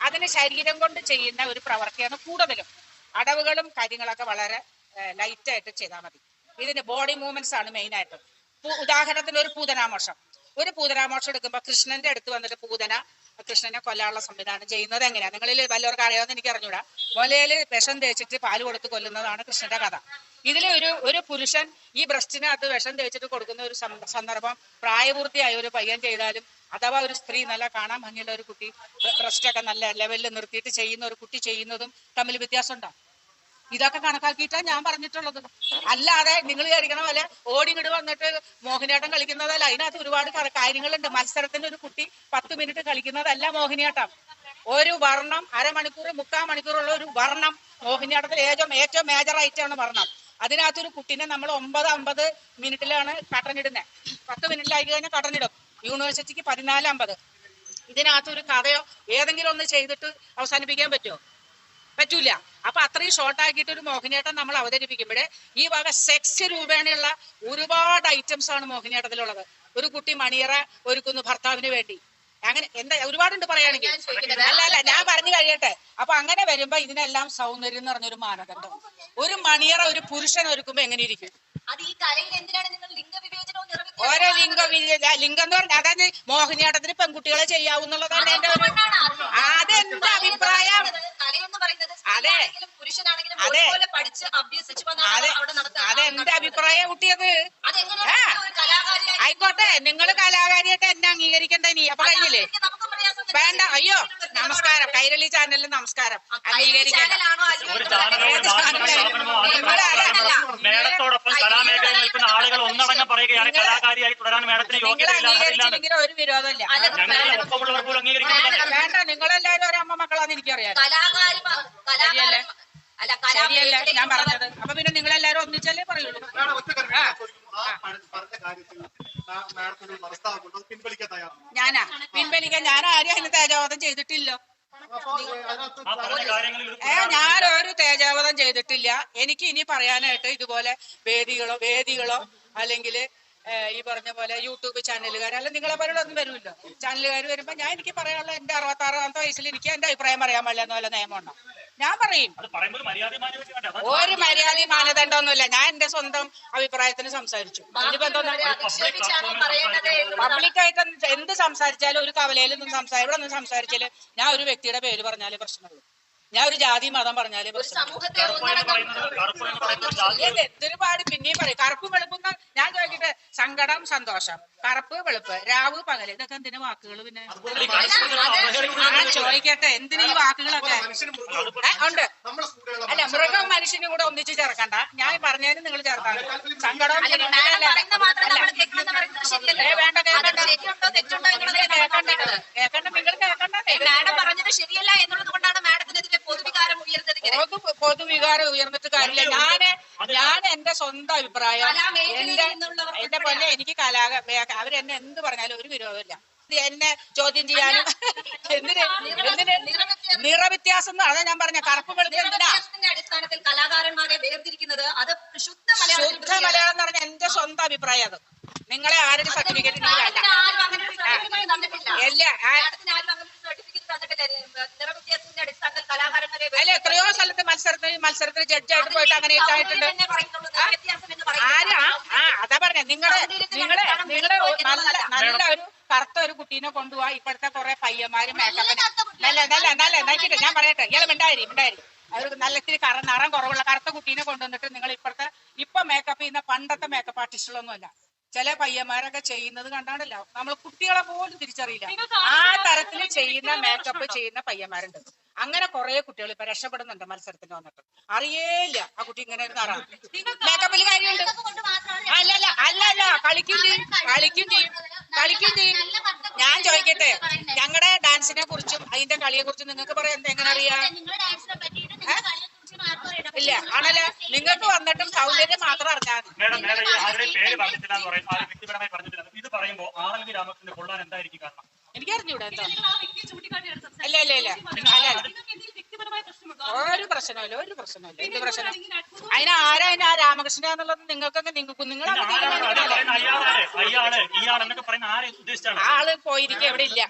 അതിന് ശരീരം കൊണ്ട് ചെയ്യുന്ന ഒരു പ്രവൃത്തിയാണ് കൂടുതലും. അടവുകളും കാര്യങ്ങളൊക്കെ വളരെ ലൈറ്റായിട്ട് ചെയ്താൽ മതി. ഇതിന് ബോഡി മൂവ്മെന്റ്സ് ആണ് മെയിൻ ആയിട്ട്. ഉദാഹരണത്തിന് ഒരു പൂതനാമോഷം. ഒരു പൂതനാമോക്ഷം എടുക്കുമ്പോൾ കൃഷ്ണന്റെ അടുത്ത് വന്നിട്ട് പൂതന കൃഷ്ണനെ കൊല്ലാനുള്ള സംവിധാനം ചെയ്യുന്നത് എങ്ങനെയാ? നിങ്ങളിൽ വല്ലവർക്ക് അറിയാമെന്ന് എനിക്ക് അറിഞ്ഞൂടാ. മുലയിൽ വിഷം തേച്ചിട്ട് പാൽ കൊടുത്ത് കൊല്ലുന്നതാണ് കൃഷ്ണന്റെ കഥ. ഇതിലെ ഒരു ഒരു പുരുഷൻ ഈ ബ്രസ്റ്റിനകത്ത് വിഷം തേച്ചിട്ട് കൊടുക്കുന്ന ഒരു സന്ദർഭം പ്രായപൂർത്തിയായ ഒരു പയ്യൻ ചെയ്താലും അഥവാ ഒരു സ്ത്രീ നല്ല കാണാൻ ഭംഗിയുള്ള ഒരു കുട്ടി ബ്രസ്റ്റൊക്കെ നല്ല ലെവലിൽ നിർത്തിയിട്ട് ചെയ്യുന്ന ഒരു കുട്ടി ചെയ്യുന്നതും തമ്മിൽ വ്യത്യാസം ഉണ്ടാവും ഇതൊക്കെ കണക്കാക്കിയിട്ടാണ് ഞാൻ പറഞ്ഞിട്ടുള്ളത്. അല്ലാതെ നിങ്ങൾ വിചാരിക്കണ പോലെ ഓടിങ്ങട് വന്നിട്ട് മോഹിനിയാട്ടം കളിക്കുന്നതല്ല. അതിനകത്ത് ഒരുപാട് കാര്യങ്ങളുണ്ട്. മത്സരത്തിന് ഒരു കുട്ടി പത്ത് മിനിറ്റ് കളിക്കുന്നതല്ല മോഹിനിയാട്ടം. ഒരു വർണം അരമണിക്കൂർ മുക്കാൽ മണിക്കൂറുള്ള ഒരു വർണം മോഹിനിയാട്ടത്തിൽ ഏറ്റവും ഏറ്റവും മേജർ ആയിട്ടാണ് വർണം. അതിനകത്തൊരു കുട്ടീനെ നമ്മൾ ഒമ്പത് അമ്പത് മിനിറ്റിലാണ് കട്ടനിടുന്നത് പത്ത് മിനിറ്റിലായി കഴിഞ്ഞാൽ കട്ടനിടും യൂണിവേഴ്സിറ്റിക്ക് പതിനാല് അമ്പത്. ഇതിനകത്ത് ഒരു കഥയോ ഏതെങ്കിലും ഒന്ന് ചെയ്തിട്ട് അവസാനിപ്പിക്കാൻ പറ്റുമോ പറ്റൂല. അപ്പൊ അത്രയും ഷോർട്ട് ആക്കിയിട്ട് ഒരു മോഹിനിയാട്ടം നമ്മൾ അവതരിപ്പിക്കുമ്പോഴേ ഈ വക സെക്സ് രൂപേണയുള്ള ഒരുപാട് ഐറ്റംസ് ആണ് മോഹിനിയാട്ടത്തിലുള്ളത്. ഒരു കുട്ടി മണിയറ ഒരുക്കുന്നു ഭർത്താവിന് വേണ്ടി. അങ്ങനെ എന്താ ഒരുപാടുണ്ട് പറയുകയാണെങ്കിൽ. അല്ല അല്ല ഞാൻ പറഞ്ഞു കഴിയട്ടെ. അപ്പൊ അങ്ങനെ വരുമ്പോ ഇതിനെല്ലാം സൗന്ദര്യം എന്ന് പറഞ്ഞൊരു മാനദണ്ഡം. ഒരു മണിയറ ഒരു പുരുഷൻ ഒരുക്കുമ്പോ എങ്ങനെ ഇരിക്കും? അത് ഈ കലയിൽ എന്തിനാണ് നിങ്ങൾ നിർമ്മിക്കുന്നത് ഓരോ ലിംഗം ലിംഗം എന്ന് പറഞ്ഞാൽ അതായത് മോഹിനിയാട്ടത്തിന് പെൺകുട്ടികളെ ചെയ്യാവുന്നുള്ളതാണ് എന്റെ ഒരു അതെന്താ അഭിപ്രായം? അതെ. അതെ. അതെന്റെ അഭിപ്രായം കുട്ടിയത്? ആയിക്കോട്ടെ. നിങ്ങൾ കലാകാരിയായിട്ട് എന്നെ അംഗീകരിക്കണ്ട ഇനി അപ്പൊ കഴിഞ്ഞില്ലേ? വേണ്ട അയ്യോ നമസ്കാരം. കൈരളി ചാനലിന് നമസ്കാരം. ഒരു ചാനലോ സ്ഥാപനമോ? മേഡത്തോടൊപ്പം കലാമേഖലയിൽ നിൽക്കുന്ന ആളുകൾ ഒന്നടങ്കം പറയുകയാണ് കലാകാരിയായി തുടരാൻ മേഡത്തിന് നിങ്ങൾ യോഗ്യതയില്ല അർഹതയില്ലാന്ന് അംഗീകരിച്ചില്ലെങ്കിൽ ഒരു വിരോധമില്ല. അല്ല, ഞങ്ങളെ ഒപ്പമുള്ളവർ പോലും അംഗീകരിക്കുന്നില്ല. വേണ്ട നിങ്ങളെല്ലാരും ഒരു അമ്മ മക്കളാന്ന് എനിക്കറിയാം കലാകാരി ശരിയല്ലേ? ഞാൻ പറഞ്ഞത്. അപ്പൊ പിന്നെ നിങ്ങളെല്ലാരും ഒന്നിച്ചല്ലേ പറയുള്ളൂ? ഞാനാ? പിൻവലിക്കാൻ ഞാൻ ആരും അതിന് തേജാവധം ചെയ്തിട്ടില്ലോ? ഏ ഞാൻ ഒരു തേജാവധം ചെയ്തിട്ടില്ല. എനിക്ക് ഇനി പറയാനായിട്ട് ഇതുപോലെ വേദികളോ വേദികളോ അല്ലെങ്കിൽ ഈ പറഞ്ഞ പോലെ യൂട്യൂബ് ചാനലുകാർ അല്ല നിങ്ങളെ പോലെ ഒന്നും വരുമല്ലോ ചാനലുകാർ വരുമ്പോൾ ഞാൻ എനിക്ക് പറയാനുള്ള എന്റെ അറുപത്താറാമത്തെ വയസ്സിൽ എനിക്ക് എന്റെ അഭിപ്രായം പറയാൻ പാടില്ല എന്ന പോലെ നിയമമുണ്ടോ ഞാൻ പറയും. അത് പറയുമ്പോൾ ഒരു മര്യാദ മാനദണ്ഡമൊന്നുമില്ല ഞാൻ എന്റെ സ്വന്തം അഭിപ്രായത്തിന് സംസാരിച്ചു. പബ്ലിക്കായിട്ട് എന്ത് സംസാരിച്ചാലും ഒരു കവലയിൽ ഒന്നും സംസാരിച്ചാലും ഇവിടെ നിന്ന് സംസാരിച്ചാൽ ഞാൻ ഒരു വ്യക്തിയുടെ പേര് പറഞ്ഞാലേ പ്രശ്നമുള്ളൂ. ഞാൻ ഒരു ജാതി മതം പറഞ്ഞാലേ എന്തൊരു പാട് പിന്നെയും പറയും കറുപ്പ് വെളുപ്പ് ഞാൻ ചോദിക്കട്ടെ? സങ്കടം സന്തോഷം. കറുപ്പ് വെളുപ്പ്. രാവ് പകൽ. ഇതൊക്കെ എന്തിനു വാക്കുകൾ പിന്നെ? ചോദിക്കട്ടെ? എന്തിനു ഈ വാക്കുകളൊക്കെ? ഉണ്ട്. അല്ല മൃഗം മനുഷ്യനും കൂടെ ഒന്നിച്ച് ചേർക്കണ്ട. ഞാൻ പറഞ്ഞതിന് നിങ്ങൾ ചേർത്താൽ സങ്കടം വേണ്ട, കേൾക്കണ്ട. നിങ്ങൾ കേൾക്കണ്ട. മാഡം പറഞ്ഞത് ശരിയല്ല എന്നുള്ളത് കൊണ്ടാണ് മാഡത്തിനെതിരെ പൊതുവികാരം ഉയർന്നത് ഇങ്ങനെ. പൊതു പൊതുവികാരം ഉയർന്നിട്ട് കാര്യമില്ല. ഞാൻ ഞാൻ എന്റെ സ്വന്തം അഭിപ്രായം. എന്റെ എന്റെ പൊന്നെ എനിക്ക് കലാ അവരെന്നെ എന്ത് പറഞ്ഞാലും ഒരു വിരോധമില്ല. ഇത് എന്നെ ചോദ്യം ചെയ്യാനും എന്തിന് എന്തിന് നിറവ്യത്യാസം എന്ന് അതാ ഞാൻ പറഞ്ഞ. കറുപ്പ് വെളുപ്പ് എന്തിനാ? അടിസ്ഥാനത്തിൽ കലാകാരന്മാരെ വേർതിരിക്കുന്നത് അത് ശുദ്ധ മലയാളം ശുദ്ധ മലയാളം എന്ന് പറഞ്ഞ എന്റെ സ്വന്തം അഭിപ്രായം അത്. നിങ്ങളെ ആരുടെ സർട്ടിഫിക്കറ്റ് എനിക്ക് അല്ല എത്രയോ സ്ഥലത്ത് മത്സരത്തിന് മത്സരത്തിന് ജഡ്ജായിട്ട് പോയിട്ട് അങ്ങനെ ആയിട്ടുണ്ട്. ആരാ? ആ അതാ പറഞ്ഞ. നിങ്ങളെ നിങ്ങളെ നിങ്ങളെ നല്ല നല്ല ഒരു കറുത്ത ഒരു കുട്ടീനെ കൊണ്ടുപോവാ. ഇപ്പോഴത്തെ കുറെ പയ്യന്മാരും മേക്കപ്പിന് നല്ല നല്ല നല്ല ഞാൻ പറയട്ടെ. ഇയാൾ മിണ്ടായി മിണ്ടായി അവർക്ക് നല്ല ഇത്തിരി കറ നിറം കുറവുള്ള കറുത്ത കുട്ടീനെ കൊണ്ടുവന്നിട്ട് നിങ്ങൾ ഇപ്പോഴത്തെ ഇപ്പൊ മേക്കപ്പ് ചെയ്യുന്ന പണ്ടത്തെ മേക്കപ്പ് ആർട്ടിസ്റ്റുകളൊന്നുമല്ല ചില പയ്യന്മാരൊക്കെ ചെയ്യുന്നത് കണ്ടാണല്ലോ നമ്മൾ കുട്ടികളെ പോലും തിരിച്ചറിയില്ല. ആ തരത്തിൽ ചെയ്യുന്ന മേക്കപ്പ് ചെയ്യുന്ന പയ്യന്മാരുണ്ട്. അങ്ങനെ കുറെ കുട്ടികൾ ഇപ്പൊ രക്ഷപ്പെടുന്നുണ്ട് മത്സരത്തിന് വന്നിട്ട്. അറിയേയില്ല ആ കുട്ടി ഇങ്ങനെ ഇരുന്നാറാണ് നിറം മേക്കപ്പിൽ കാര്യമുണ്ട്. അല്ലല്ല അല്ലല്ല കളിക്കും ചെയ്യും കളിക്കും ചെയ്യും കളിക്കും ചെയ്യും. ഞാൻ ചോദിക്കട്ടെ ഞങ്ങളുടെ ഡാൻസിനെ കുറിച്ചും അതിന്റെ കളിയെ കുറിച്ചും നിങ്ങൾക്ക് പറയാൻ എങ്ങനെ അറിയാം. ഇല്ല. ആണല്ല. നിങ്ങൾക്ക് വന്നിട്ടും സൗന്ദര്യം മാത്രം അറിഞ്ഞാൽ മതി. മേഡം മേഡം ആരുടെ പേര് പറഞ്ഞിട്ടില്ല എന്ന് പറയും ആരും വ്യക്തിപരമായി പറഞ്ഞിട്ടില്ല. ഇത് പറയുമ്പോൾ ആർ എൽ വി രാമകൃഷ്ണന് കൊള്ളാൻ എന്തായിരിക്കും കാരണം? എനിക്കറിഞ്ഞൂടെ എന്താ. അല്ല അല്ല ഇല്ല അല്ല അല്ല. ഒരു പ്രശ്നമില്ല ഒരു പ്രശ്നമില്ല എന്ത് പ്രശ്നം? അതിന് ആരാ അതിന് ആ രാമകൃഷ്ണൻ എന്നുള്ളത് നിങ്ങൾക്കൊക്കെ നിങ്ങൾക്ക് നിങ്ങൾ ആൾ പോയിരിക്കും എവിടെ ഇല്ല.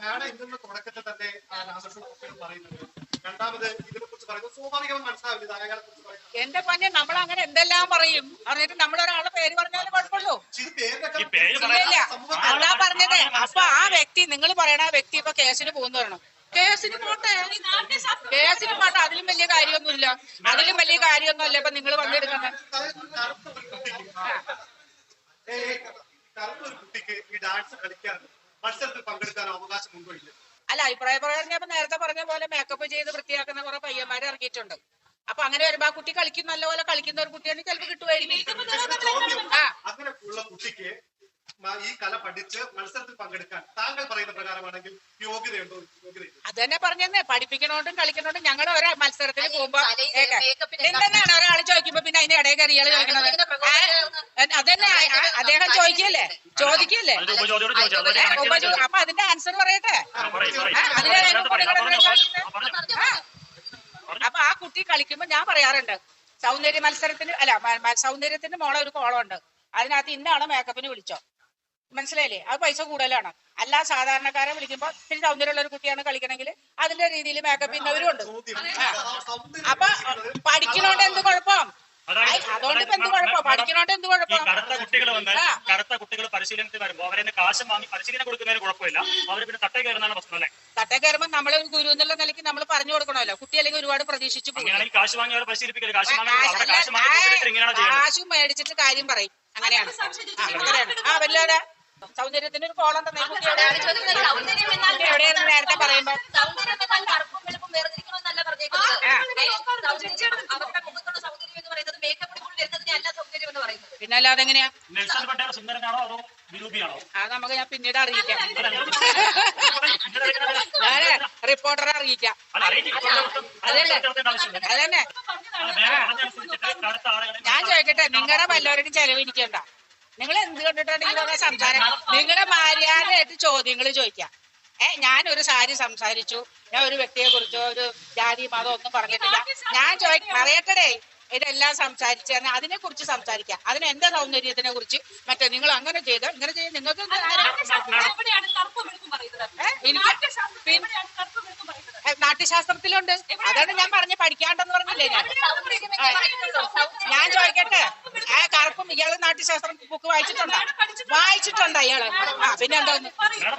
പറയുന്നത് രണ്ടാമത് ഇതിനെ കുറിച്ച് പറയുന്നത് സ്വാഭാവികമായി മനസ്സിലാവില്ല ഇത് കുറിച്ച് പറയുന്നത്. എന്റെ പഞ്ഞ നമ്മൾ അങ്ങനെ എന്തെല്ലാം പറയും? പറഞ്ഞിട്ട് നമ്മൾ ഒരാളെ പേര് പറഞ്ഞാലും കുഴപ്പമുള്ളൂ. ഇത് പേരിനൊക്കെ ഈ പേര് ഇല്ല. അതാ പറഞ്ഞത്. അപ്പൊ ആ വ്യക്തി നിങ്ങൾ പറയണ ആ വ്യക്തി ഇപ്പൊ കേസിന് പോകുന്നു പറയണം. കേസിന് പോട്ടെ. കേസിന് പോട്ടെ. അതിലും വലിയ കാര്യമൊന്നുമില്ല. അതിലും വലിയ കാര്യമൊന്നുമല്ല ഇപ്പൊ നിങ്ങൾ വന്നെടുക്കണം കറുത്ത ഒരു കുട്ടിക്ക് ഏ, ഏ, കറുത്ത ഒരു കുട്ടിക്ക് ഈ ഡാൻസ് കളിക്കാൻ മത്സരത്തിൽ പങ്കെടുക്കാൻ അവകാശമുണ്ടോ ഇല്ല? അല്ല അഭിപ്രായ പ്രകാരം ഞാൻ നേരത്തെ പറഞ്ഞ പോലെ മേക്കപ്പ് ചെയ്ത് വൃത്തിയാക്കുന്ന കുറെ പയ്യന്മാരെ ഇറങ്ങിയിട്ടുണ്ട് അപ്പൊ അങ്ങനെ വരുമ്പോ ആ കുട്ടി കളിക്കും നല്ലപോലെ കളിക്കുന്ന ഒരു കുട്ടിയാണെങ്കിൽ ചിലപ്പോ കിട്ടുമായിരിക്കും ആ. ഈ കല പഠിച്ച് മത്സരത്തിൽ പങ്കെടുക്കാൻ താങ്കൾ പറയുന്ന പ്രകാരമാണെങ്കിൽ യോഗ്യതയുണ്ടോ? യോഗ്യതയുണ്ടോ അത് തന്നെ പറഞ്ഞേ പഠിപ്പിക്കണോണ്ടും കളിക്കണോണ്ടും ഞങ്ങൾ ഒരേ മത്സരത്തിൽ പോകുമ്പോ എന്തെന്നാണ് ഒരാൾ ചോദിക്കുമ്പോ പിന്നെ അതിന്റെ ഇടയിൽ കറികൾ ചോദിക്കണത്. തന്നെ അതന്നെ അദ്ദേഹം ചോദിക്കല്ലേ? ചോദിക്കല്ലേ? അപ്പൊ അതിന്റെ ആൻസർ പറയട്ടെ. അപ്പൊ ആ കുട്ടി കളിക്കുമ്പോ ഞാൻ പറയാറുണ്ട് സൗന്ദര്യ മത്സരത്തിന് അല്ല മ- മ- സൗന്ദര്യത്തിന് മോളെ ഒരു കോളം ഉണ്ട് അതിനകത്ത് ഇന്നാണ് മേക്കപ്പിന് വിളിച്ചോ? മനസ്സിലായില്ലേ? അത് പൈസ കൂടുതലാണ്. അല്ല സാധാരണക്കാരെ വിളിക്കുമ്പോ പിന്നെ സൗന്ദര്യമുള്ള ഒരു കുട്ടിയാണ് കളിക്കണമെങ്കിൽ അതിന്റെ രീതിയിൽ മേക്കപ്പ് ചെയ്യുന്നവരും ഉണ്ട്. അപ്പൊ പഠിക്കണോണ്ട് എന്ത് കുഴപ്പം? അതുകൊണ്ട് ഇപ്പൊ എന്ത് കുഴപ്പം? പഠിക്കണോണ്ട് എന്ത് കുഴപ്പം? കറുത്ത കുട്ടികൾ വന്നാൽ. കറുത്ത കുട്ടികൾ വരുമ്പോൾ അവരെ കാശ് വാങ്ങി പരിശീലനം കൊടുക്കുന്നതിന് കുഴപ്പമില്ല. അവർ പിന്നെ തട്ടേ കയറുന്നതാണ് പ്രശ്നം അല്ലേ? തട്ടേ കയറുമ്പോ നമ്മൾ ഒരു ഗുരു എന്നുള്ള നിലയ്ക്ക് നമ്മൾ പറഞ്ഞു കൊടുക്കണമല്ലോ. കുട്ടി അല്ലെങ്കിൽ ഒരുപാട് പ്രതീക്ഷിച്ചു കാശ് വാങ്ങി അവരെ പരിശീലിപ്പിക്കില്ല കാശ് മേടിച്ചിട്ട് കാര്യം പറയും. അങ്ങനെയാണ്. ആ, അങ്ങനെയാണ്. ആ വല്ലാതെ സൗന്ദര്യത്തിന് ഒരു കോളം തന്നെ എവിടെയായിരുന്നു? നേരത്തെ പറയുമ്പോ സൗന്ദര്യം എന്നാൽ കറുപ്പും വെളുപ്പും വേർതിരിക്കണമെന്നല്ല പറഞ്ഞേക്കുന്നത്. ആ. ഏ, സൗന്ദര്യം അവരുടെ മുഖത്തുള്ള സൗന്ദര്യം എന്ന് പറയുന്നത് മേക്കപ്പ് കൂടി വരുന്നതിനെ അല്ല സൗന്ദര്യം എന്ന് പറയുന്നത്. പിന്നെ അല്ലാതെ എങ്ങനെയാ? സുന്ദരനാണോ അതോ വിരൂപിയാണോ? അത് നമുക്ക് ഞാൻ പിന്നീട് അറിയിക്കാം. ഞാൻ റിപ്പോർട്ടറെ അറിയിക്കാം. അതല്ലേ അതന്നെ. ഞാൻ ചോദിക്കട്ടെ നിങ്ങളുടെ വല്ലവരുടെയും ചെലവ് എനിക്കണ്ട നിങ്ങൾ എന്ത് കണ്ടിട്ടാണ് ഇങ്ങനെ സംസാരം? നിങ്ങളുടെ മര്യാദയായിട്ട് ചോദ്യങ്ങൾ ചോദിക്കാം. ഏ ഞാൻ ഒരു സാരി സംസാരിച്ചു. ഞാൻ ഒരു വ്യക്തിയെ കുറിച്ചോ ഒരു ജാതി മതം ഒന്നും പറഞ്ഞിട്ടില്ല. ഞാൻ ചോദിക്ക പറയട്ടെ ഇതെല്ലാം സംസാരിച്ചാൽ അതിനെ കുറിച്ച് സംസാരിക്കാം. അതിന് എന്റെ സൗന്ദര്യത്തിനെ കുറിച്ച് മറ്റേ നിങ്ങൾ അങ്ങനെ ചെയ്തോ? ഇങ്ങനെ ചെയ്ത് നിങ്ങൾക്ക്? എനിക്ക് നാട്യശാസ്ത്രത്തിലുണ്ട്. അതാണ് ഞാൻ പറഞ്ഞ പഠിക്കാണ്ടെന്ന് പറഞ്ഞില്ലേ ഞാൻ? ഞാൻ ചോദിക്കട്ടെ? ആ കറുപ്പും ഇയാൾ നാട്യശാസ്ത്രം ബുക്ക് വായിച്ചിട്ടുണ്ട്? വായിച്ചിട്ടുണ്ട് ഇയാൾ? ആ പിന്നെ എന്തോന്ന്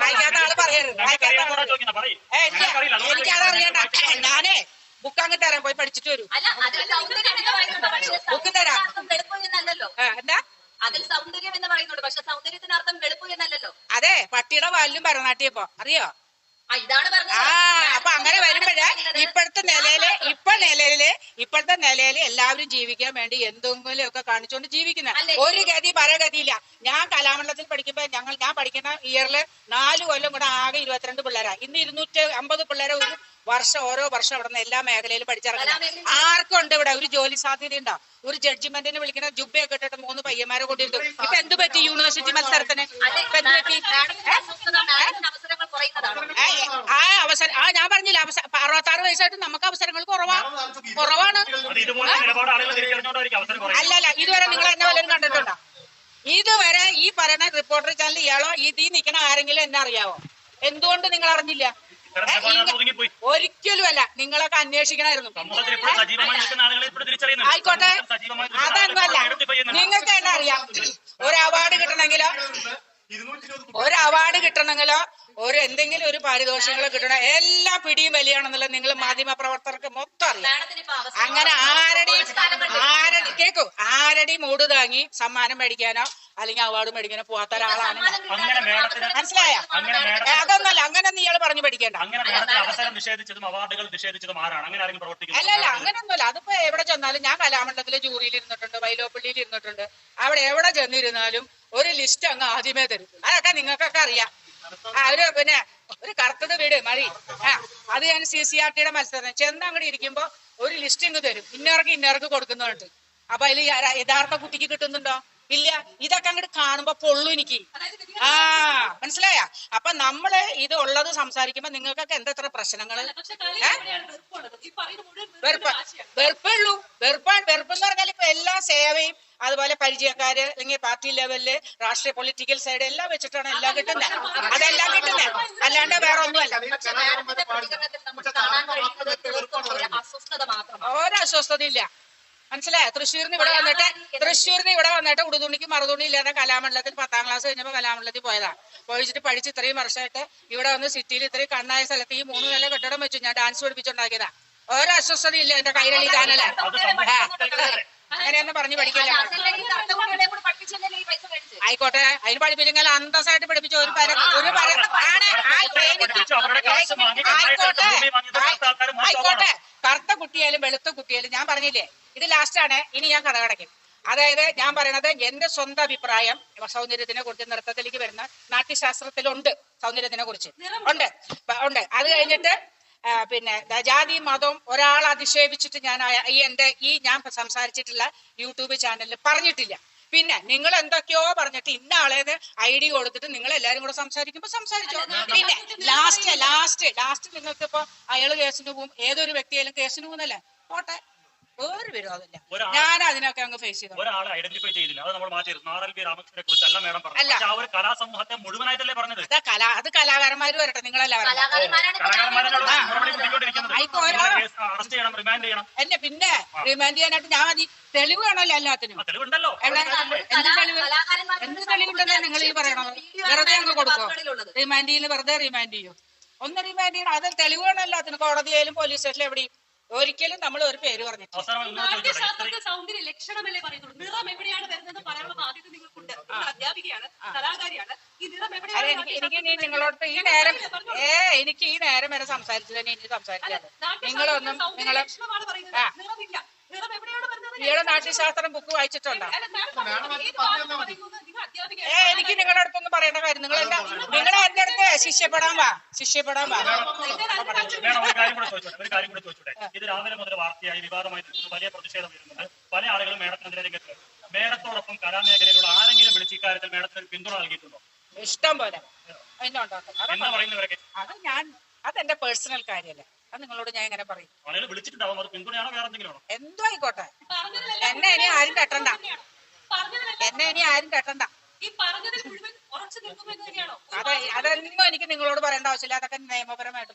വായിക്കാത്ത ആൾ പറയരുത്. വായിക്കാത്ത ആൾ ചോദിക്കുന്ന പറയും. ഏ, എനിക്കത് അറിയണ്ട. ഞാനേ ബുക്ക് അങ്ങ് തരാം. പോയി പഠിച്ചിട്ട് വരൂ. ബുക്ക് തരാം. വെളുപ്പ് എന്താ? അതിൽ സൗന്ദര്യം എന്ന് പറയുന്നുണ്ട്. പക്ഷെ സൗന്ദര്യത്തിനർത്ഥം വെളുപ്പ് എന്നല്ലല്ലോ. അതെ പട്ടിയുടെ വാലിലും ഭരതനാട്യം ഇപ്പൊ. അറിയോ? ആ അപ്പൊ അങ്ങനെ വരുമ്പോഴേ ഇപ്പോഴത്തെ നിലയിൽ ഇപ്പൊ നിലയിൽ ഇപ്പോഴത്തെ നിലയിൽ എല്ലാവരും ജീവിക്കാൻ വേണ്ടി എന്തെങ്കിലും ഒക്കെ കാണിച്ചുകൊണ്ട് ജീവിക്കുന്ന. ഒരു ഗതി പരഗതിയില്ല ഞാൻ കലാമണ്ഡലത്തിൽ പഠിക്കുമ്പോ ഞങ്ങൾ ഞാൻ പഠിക്കുന്ന ഇയറിൽ നാല് കൊല്ലം കൂടെ ആകെ ഇരുപത്തിരണ്ട് പിള്ളേരാ. ഇന്ന് ഇരുന്നൂറ്റി അമ്പത് പിള്ളേരെ ഒരു വർഷം ഓരോ വർഷം അവിടെ നിന്ന് എല്ലാ മേഖലയിലും പഠിച്ചിറങ്ങുന്നത് ആർക്കുണ്ട് ആർക്കും ഉണ്ട് ഇവിടെ ഒരു ജോലി സാധ്യത ഉണ്ടോ ഒരു ജഡ്ജ്മെന്റിനെ വിളിക്കുന്ന ജുബയൊക്കെ ഇട്ടിട്ട് മൂന്ന് പയ്യന്മാരെ കൊണ്ടിരുന്നു ഇപ്പൊ എന്ത് പറ്റി യൂണിവേഴ്സിറ്റി മത്സരത്തിന്? ആ, അവസരം ആ ഞാൻ പറഞ്ഞില്ല അവസരം അറുപത്താറ് വയസ്സായിട്ട് നമുക്ക് അവസരങ്ങൾ കുറവാ. കുറവാണ്. കുറയും അല്ലല്ല ഇതുവരെ നിങ്ങൾ എന്നെ വല്ലതും കണ്ടിട്ടുണ്ടോ? ഇതുവരെ ഈ പറയുന്ന റിപ്പോർട്ടർ ചാനൽ ഇയാളോ ഇതിൽ നിൽക്കണ ആരെങ്കിലും എന്നെ അറിയാവോ? എന്തുകൊണ്ട് നിങ്ങൾ അറിഞ്ഞില്ല? ഒരിക്കലും അല്ല നിങ്ങളൊക്കെ അന്വേഷിക്കണമായിരുന്നു ആയിക്കോട്ടെ. അതൊന്നും അല്ല. നിങ്ങൾക്ക് എന്നാ അറിയാം. ഒരു അവാർഡ് കിട്ടണമെങ്കിലോ? ഒരു അവാർഡ് കിട്ടണമെങ്കിലോ? ഒരു എന്തെങ്കിലും ഒരു പാരിതോഷികങ്ങൾ കിട്ടണം. എല്ലാ പിടിയും വലിയാണെന്നുള്ള നിങ്ങൾ മാധ്യമ പ്രവർത്തകർക്ക് മൊത്തം അറിയാം. അങ്ങനെ ആരടിയും ആരടി കേക്കു. ആരടി മൂട് താങ്ങി സമ്മാനം മേടിക്കാനോ അല്ലെങ്കിൽ അവാർഡ് മേടിക്കാനോ പോവാത്ത ഒരാളാണ് മനസ്സിലായ? അതൊന്നല്ല അങ്ങനെ നീയാൾ പറഞ്ഞു പഠിക്കേണ്ട. അങ്ങനെ മേഡത്തിന് അവസരം നിഷേധിച്ചതും അവാർഡുകൾ നിഷേധിച്ചതും ആരാണ്? അങ്ങനെ ആരെങ്കിലും അല്ല അല്ല അങ്ങനൊന്നുമല്ല. അതിപ്പോ എവിടെ ചെന്നാലും ഞാൻ കലാമണ്ഡലത്തിലെ ജൂറിയിൽ ഇരുന്നിട്ടുണ്ട് വൈലോപ്പള്ളിയിൽ ഇരുന്നിട്ടുണ്ട്. അവിടെ എവിടെ ചെന്നിരുന്നാലും ഒരു ലിസ്റ്റ് അങ്ങ് ആദ്യമേ തരും. അതൊക്കെ നിങ്ങൾക്കൊക്കെ അറിയാം. ആ ഒരു പിന്നെ ഒരു കറുത്തത് വീട് മതി. ആ അത് ഞാൻ സി സി ആർ ടിയുടെ മത്സരം ചെന്ന് അങ്ങോട്ട് ഇരിക്കുമ്പോ ഒരു ലിസ്റ്റ് ഇങ്ങ് തരും. ഇന്നവർക്ക് ഇന്നവർക്ക് കൊടുക്കുന്നുണ്ട്. അപ്പൊ അതിൽ യഥാർത്ഥ കുട്ടിക്ക് കിട്ടുന്നുണ്ടോ? ഇല്ല ഇതൊക്കെ അങ്ങോട്ട് കാണുമ്പോ പൊള്ളു എനിക്ക് ആ മനസ്സിലായ അപ്പൊ നമ്മൾ ഇത് ഉള്ളത് സംസാരിക്കുമ്പോ നിങ്ങൾക്കൊക്കെ എന്താ ഇത്ര പ്രശ്നങ്ങൾ? വെറുപ്പ് വെറുപ്പേ ഉള്ളൂ വെറുപ്പാണ് വെറുപ്പ് എന്ന് പറഞ്ഞാൽ ഇപ്പൊ എല്ലാ സേവയും അതുപോലെ പരിചയക്കാര് അല്ലെങ്കിൽ പാർട്ടി ലെവലിൽ രാഷ്ട്രീയ പൊളിറ്റിക്കൽ സൈഡ് എല്ലാം വെച്ചിട്ടാണ് എല്ലാം കിട്ടുന്നത് അതെല്ലാം കിട്ടുന്നത് അല്ലാണ്ട് വേറെ ഒന്നുമല്ല പക്ഷെ മനസ്സിലായോ? തൃശ്ശൂരിന്ന് ഇവിടെ വന്നിട്ട് തൃശ്ശൂരിന്ന് ഇവിടെ വന്നിട്ട് ഉടുതുണിക്ക് മറുതുണി ഇല്ലാതെ കലാമണ്ഡലത്തിൽ പത്താം ക്ലാസ് കഴിഞ്ഞപ്പോൾ കലാമണ്ഡലത്തിൽ പോയതാ പോയിച്ചിട്ട് പഠിച്ച് ഇത്രയും വർഷമായിട്ട് ഇവിടെ വന്ന് സിറ്റിയിൽ ഇത്രയും കണ്ണായ സ്ഥലത്ത് ഈ മൂന്ന് നില കെട്ടിടം വെച്ചു. ഞാൻ ഡാൻസ് പഠിപ്പിച്ചുണ്ടാക്കിയതാ. ഓരോ അസ്വസ്ഥതയില്ല എന്റെ കൈരളി ചാനൽ. അങ്ങനെയൊന്നും പറഞ്ഞു പഠിക്കില്ല അതല്ലെങ്കിൽ തന്റെ കുട്ടികളെ കൂടി പഠിപ്പിച്ചല്ലേ ഈ പൈസ മേടിച്ചത് ആയിക്കോട്ടെ. അതിന് പഠിപ്പിച്ചെങ്കിൽ അന്തസ്സായിട്ട് പഠിപ്പിച്ച. ഒരു പരം ഒരു പരം ആയിക്കോട്ടെ. ആയിക്കോട്ടെ. കറുത്ത കുട്ടിയായാലും വെളുത്ത കുട്ടിയായാലും ഞാൻ പറഞ്ഞില്ലേ? ഇത് ലാസ്റ്റ് ആണ്. ഇനി ഞാൻ കഥ കടയ്ക്കും. അതായത് ഞാൻ പറയണത് എന്റെ സ്വന്തം അഭിപ്രായം സൗന്ദര്യത്തിനെ കുറിച്ച് നൃത്തത്തിലേക്ക് വരുന്ന നാട്യശാസ്ത്രത്തിലുണ്ട് സൗന്ദര്യത്തിനെ കുറിച്ച്. ഉണ്ട്. ഉണ്ട്. അത് കഴിഞ്ഞിട്ട് പിന്നെ ജാതി മതം ഒരാൾ അധിക്ഷേപിച്ചിട്ട് ഞാൻ ഈ എന്റെ ഈ ഞാൻ സംസാരിച്ചിട്ടുള്ള യൂട്യൂബ് ചാനലിൽ പറഞ്ഞിട്ടില്ല. പിന്നെ നിങ്ങൾ എന്തൊക്കെയോ പറഞ്ഞിട്ട് ഇന്ന ആളേന്ന് ഐ ഡി കൊടുത്തിട്ട് നിങ്ങൾ എല്ലാരും കൂടെ സംസാരിക്കുമ്പോ സംസാരിച്ചോ. പിന്നെ ലാസ്റ്റ് ലാസ്റ്റ് ലാസ്റ്റ് നിങ്ങൾക്ക് ഇപ്പൊ അയാൾ കേസിന് പോകും ഏതൊരു വ്യക്തിയായാലും കേസിന് പോകുന്നല്ലേ? പോട്ടെ. ഒരു വിരോധമില്ല. ഞാൻ അതിനൊക്കെ അങ്ങ് ഫേസ് ചെയ്തു ഒരാളെ ഐഡന്റിഫൈ ചെയ്തില്ല. അത് നമ്മൾ എൽ ബി രാമകൃഷ്ണനെ കുറിച്ചല്ല മേഡം പറഞ്ഞു അല്ല. പക്ഷെ ആ ഒരു കലാസമൂഹത്തെ മുഴുവനായിട്ടല്ലേ പറഞ്ഞത്? അതാ കലാ അത് കലാകാരന്മാര് വരട്ടെ നിങ്ങളെല്ലാവരും. കലാകാരന്മാരാണ് അറസ്റ്റ് ചെയ്യണം റിമാൻഡ് ചെയ്യണം. എന്നെ പിന്നെ റിമാൻഡ് ചെയ്യാനായിട്ട് ഞാൻ മതി തെളിവ് വേണമല്ലോ എല്ലാത്തിനും. ആ തെളിവുണ്ടല്ലോ. എവിടെ എന്ത് തെളിവുണ്ടെന്നാ നിങ്ങൾ ഈ പറയണത്? വെറുതെ അങ്ങ് കൊടുക്കോ? റിമാൻഡ് ചെയ്യുന്ന വെറുതെ റിമാൻഡ് ചെയ്യോ? ഒന്ന് റിമാൻഡ് ചെയ്യണം. അത് തെളിവ് വേണം എല്ലാത്തിനും. കോടതിയായാലും പോലീസ് സ്റ്റേഷനിലും എവിടെയും. ഒരിക്കലും നമ്മൾ ഒരു പേര് പറഞ്ഞിട്ടില്ല. സൗന്ദര്യ ലക്ഷണമല്ലേ പറയുന്നുള്ളൂ. നിറം എവിടെയാണ് വരുന്നത് പറയാനുള്ള ബാധ്യത നിങ്ങൾക്കുണ്ട്. നിങ്ങൾ അധ്യാപികയാണ് കലാകാരിയാണ്. ഈ നിറം എവിടെയാണ് എനിക്ക് ഇനി നിങ്ങളോട് ഈ നേരം ഏ എനിക്ക് ഈ നേരം വരെ സംസാരിച്ചു തന്നെ ഇനി സംസാരിക്കാം നിങ്ങളൊന്നും നിങ്ങൾ. നിറമില്ല. ഈയുടെ നാട്യശാസ്ത്രം ബുക്ക് വായിച്ചിട്ടുണ്ടോ? ഏ എനിക്ക് നിങ്ങളുടെ അടുത്തൊന്നും പറയേണ്ട കാര്യം നിങ്ങൾ എന്താ നിങ്ങൾ എന്റെ അടുത്ത് ശിഷ്യപ്പെടാൻ വാ. ശിഷ്യപ്പെടാൻ വാ. മേഡം ഒരു കാര്യം കൂടെ ചോദിച്ചോട്ടെ. ഒരു കാര്യം കൂടെ ചോദിച്ചോട്ടെ. ഇത് രാവിലെ മുതൽ വാർത്തയായി വിവാദമായി നിൽക്കുന്നു വലിയ പ്രതിഷേധം വരുന്നുണ്ട് പല ആളുകളും മേഡത്തിനെതിരെ രംഗത്ത്. മേഡത്തോടൊപ്പം കലാമേഖലയിലുള്ള ആരെങ്കിലും വിളിച്ച് ഇക്കാര്യത്തിൽ മേഡത്തിന് പിന്തുണ നൽകിയിട്ടുണ്ടോ? ഇഷ്ടം പോലെ അത് ഞാൻ അതെന്റെ പേഴ്സണൽ കാര്യമല്ല. അത് നിങ്ങളോട് ഞാൻ എങ്ങനെ പറയും. എന്തോ ആയിക്കോട്ടെ. എന്നെ ഇനി ആരും കെട്ടണ്ട. എന്നെ ഇനി ആരും കെട്ടണ്ട. അതെ അതെന്തോ എനിക്ക് നിങ്ങളോട് പറയേണ്ട ആവശ്യമില്ല. അതൊക്കെ നിയമപരമായിട്ട്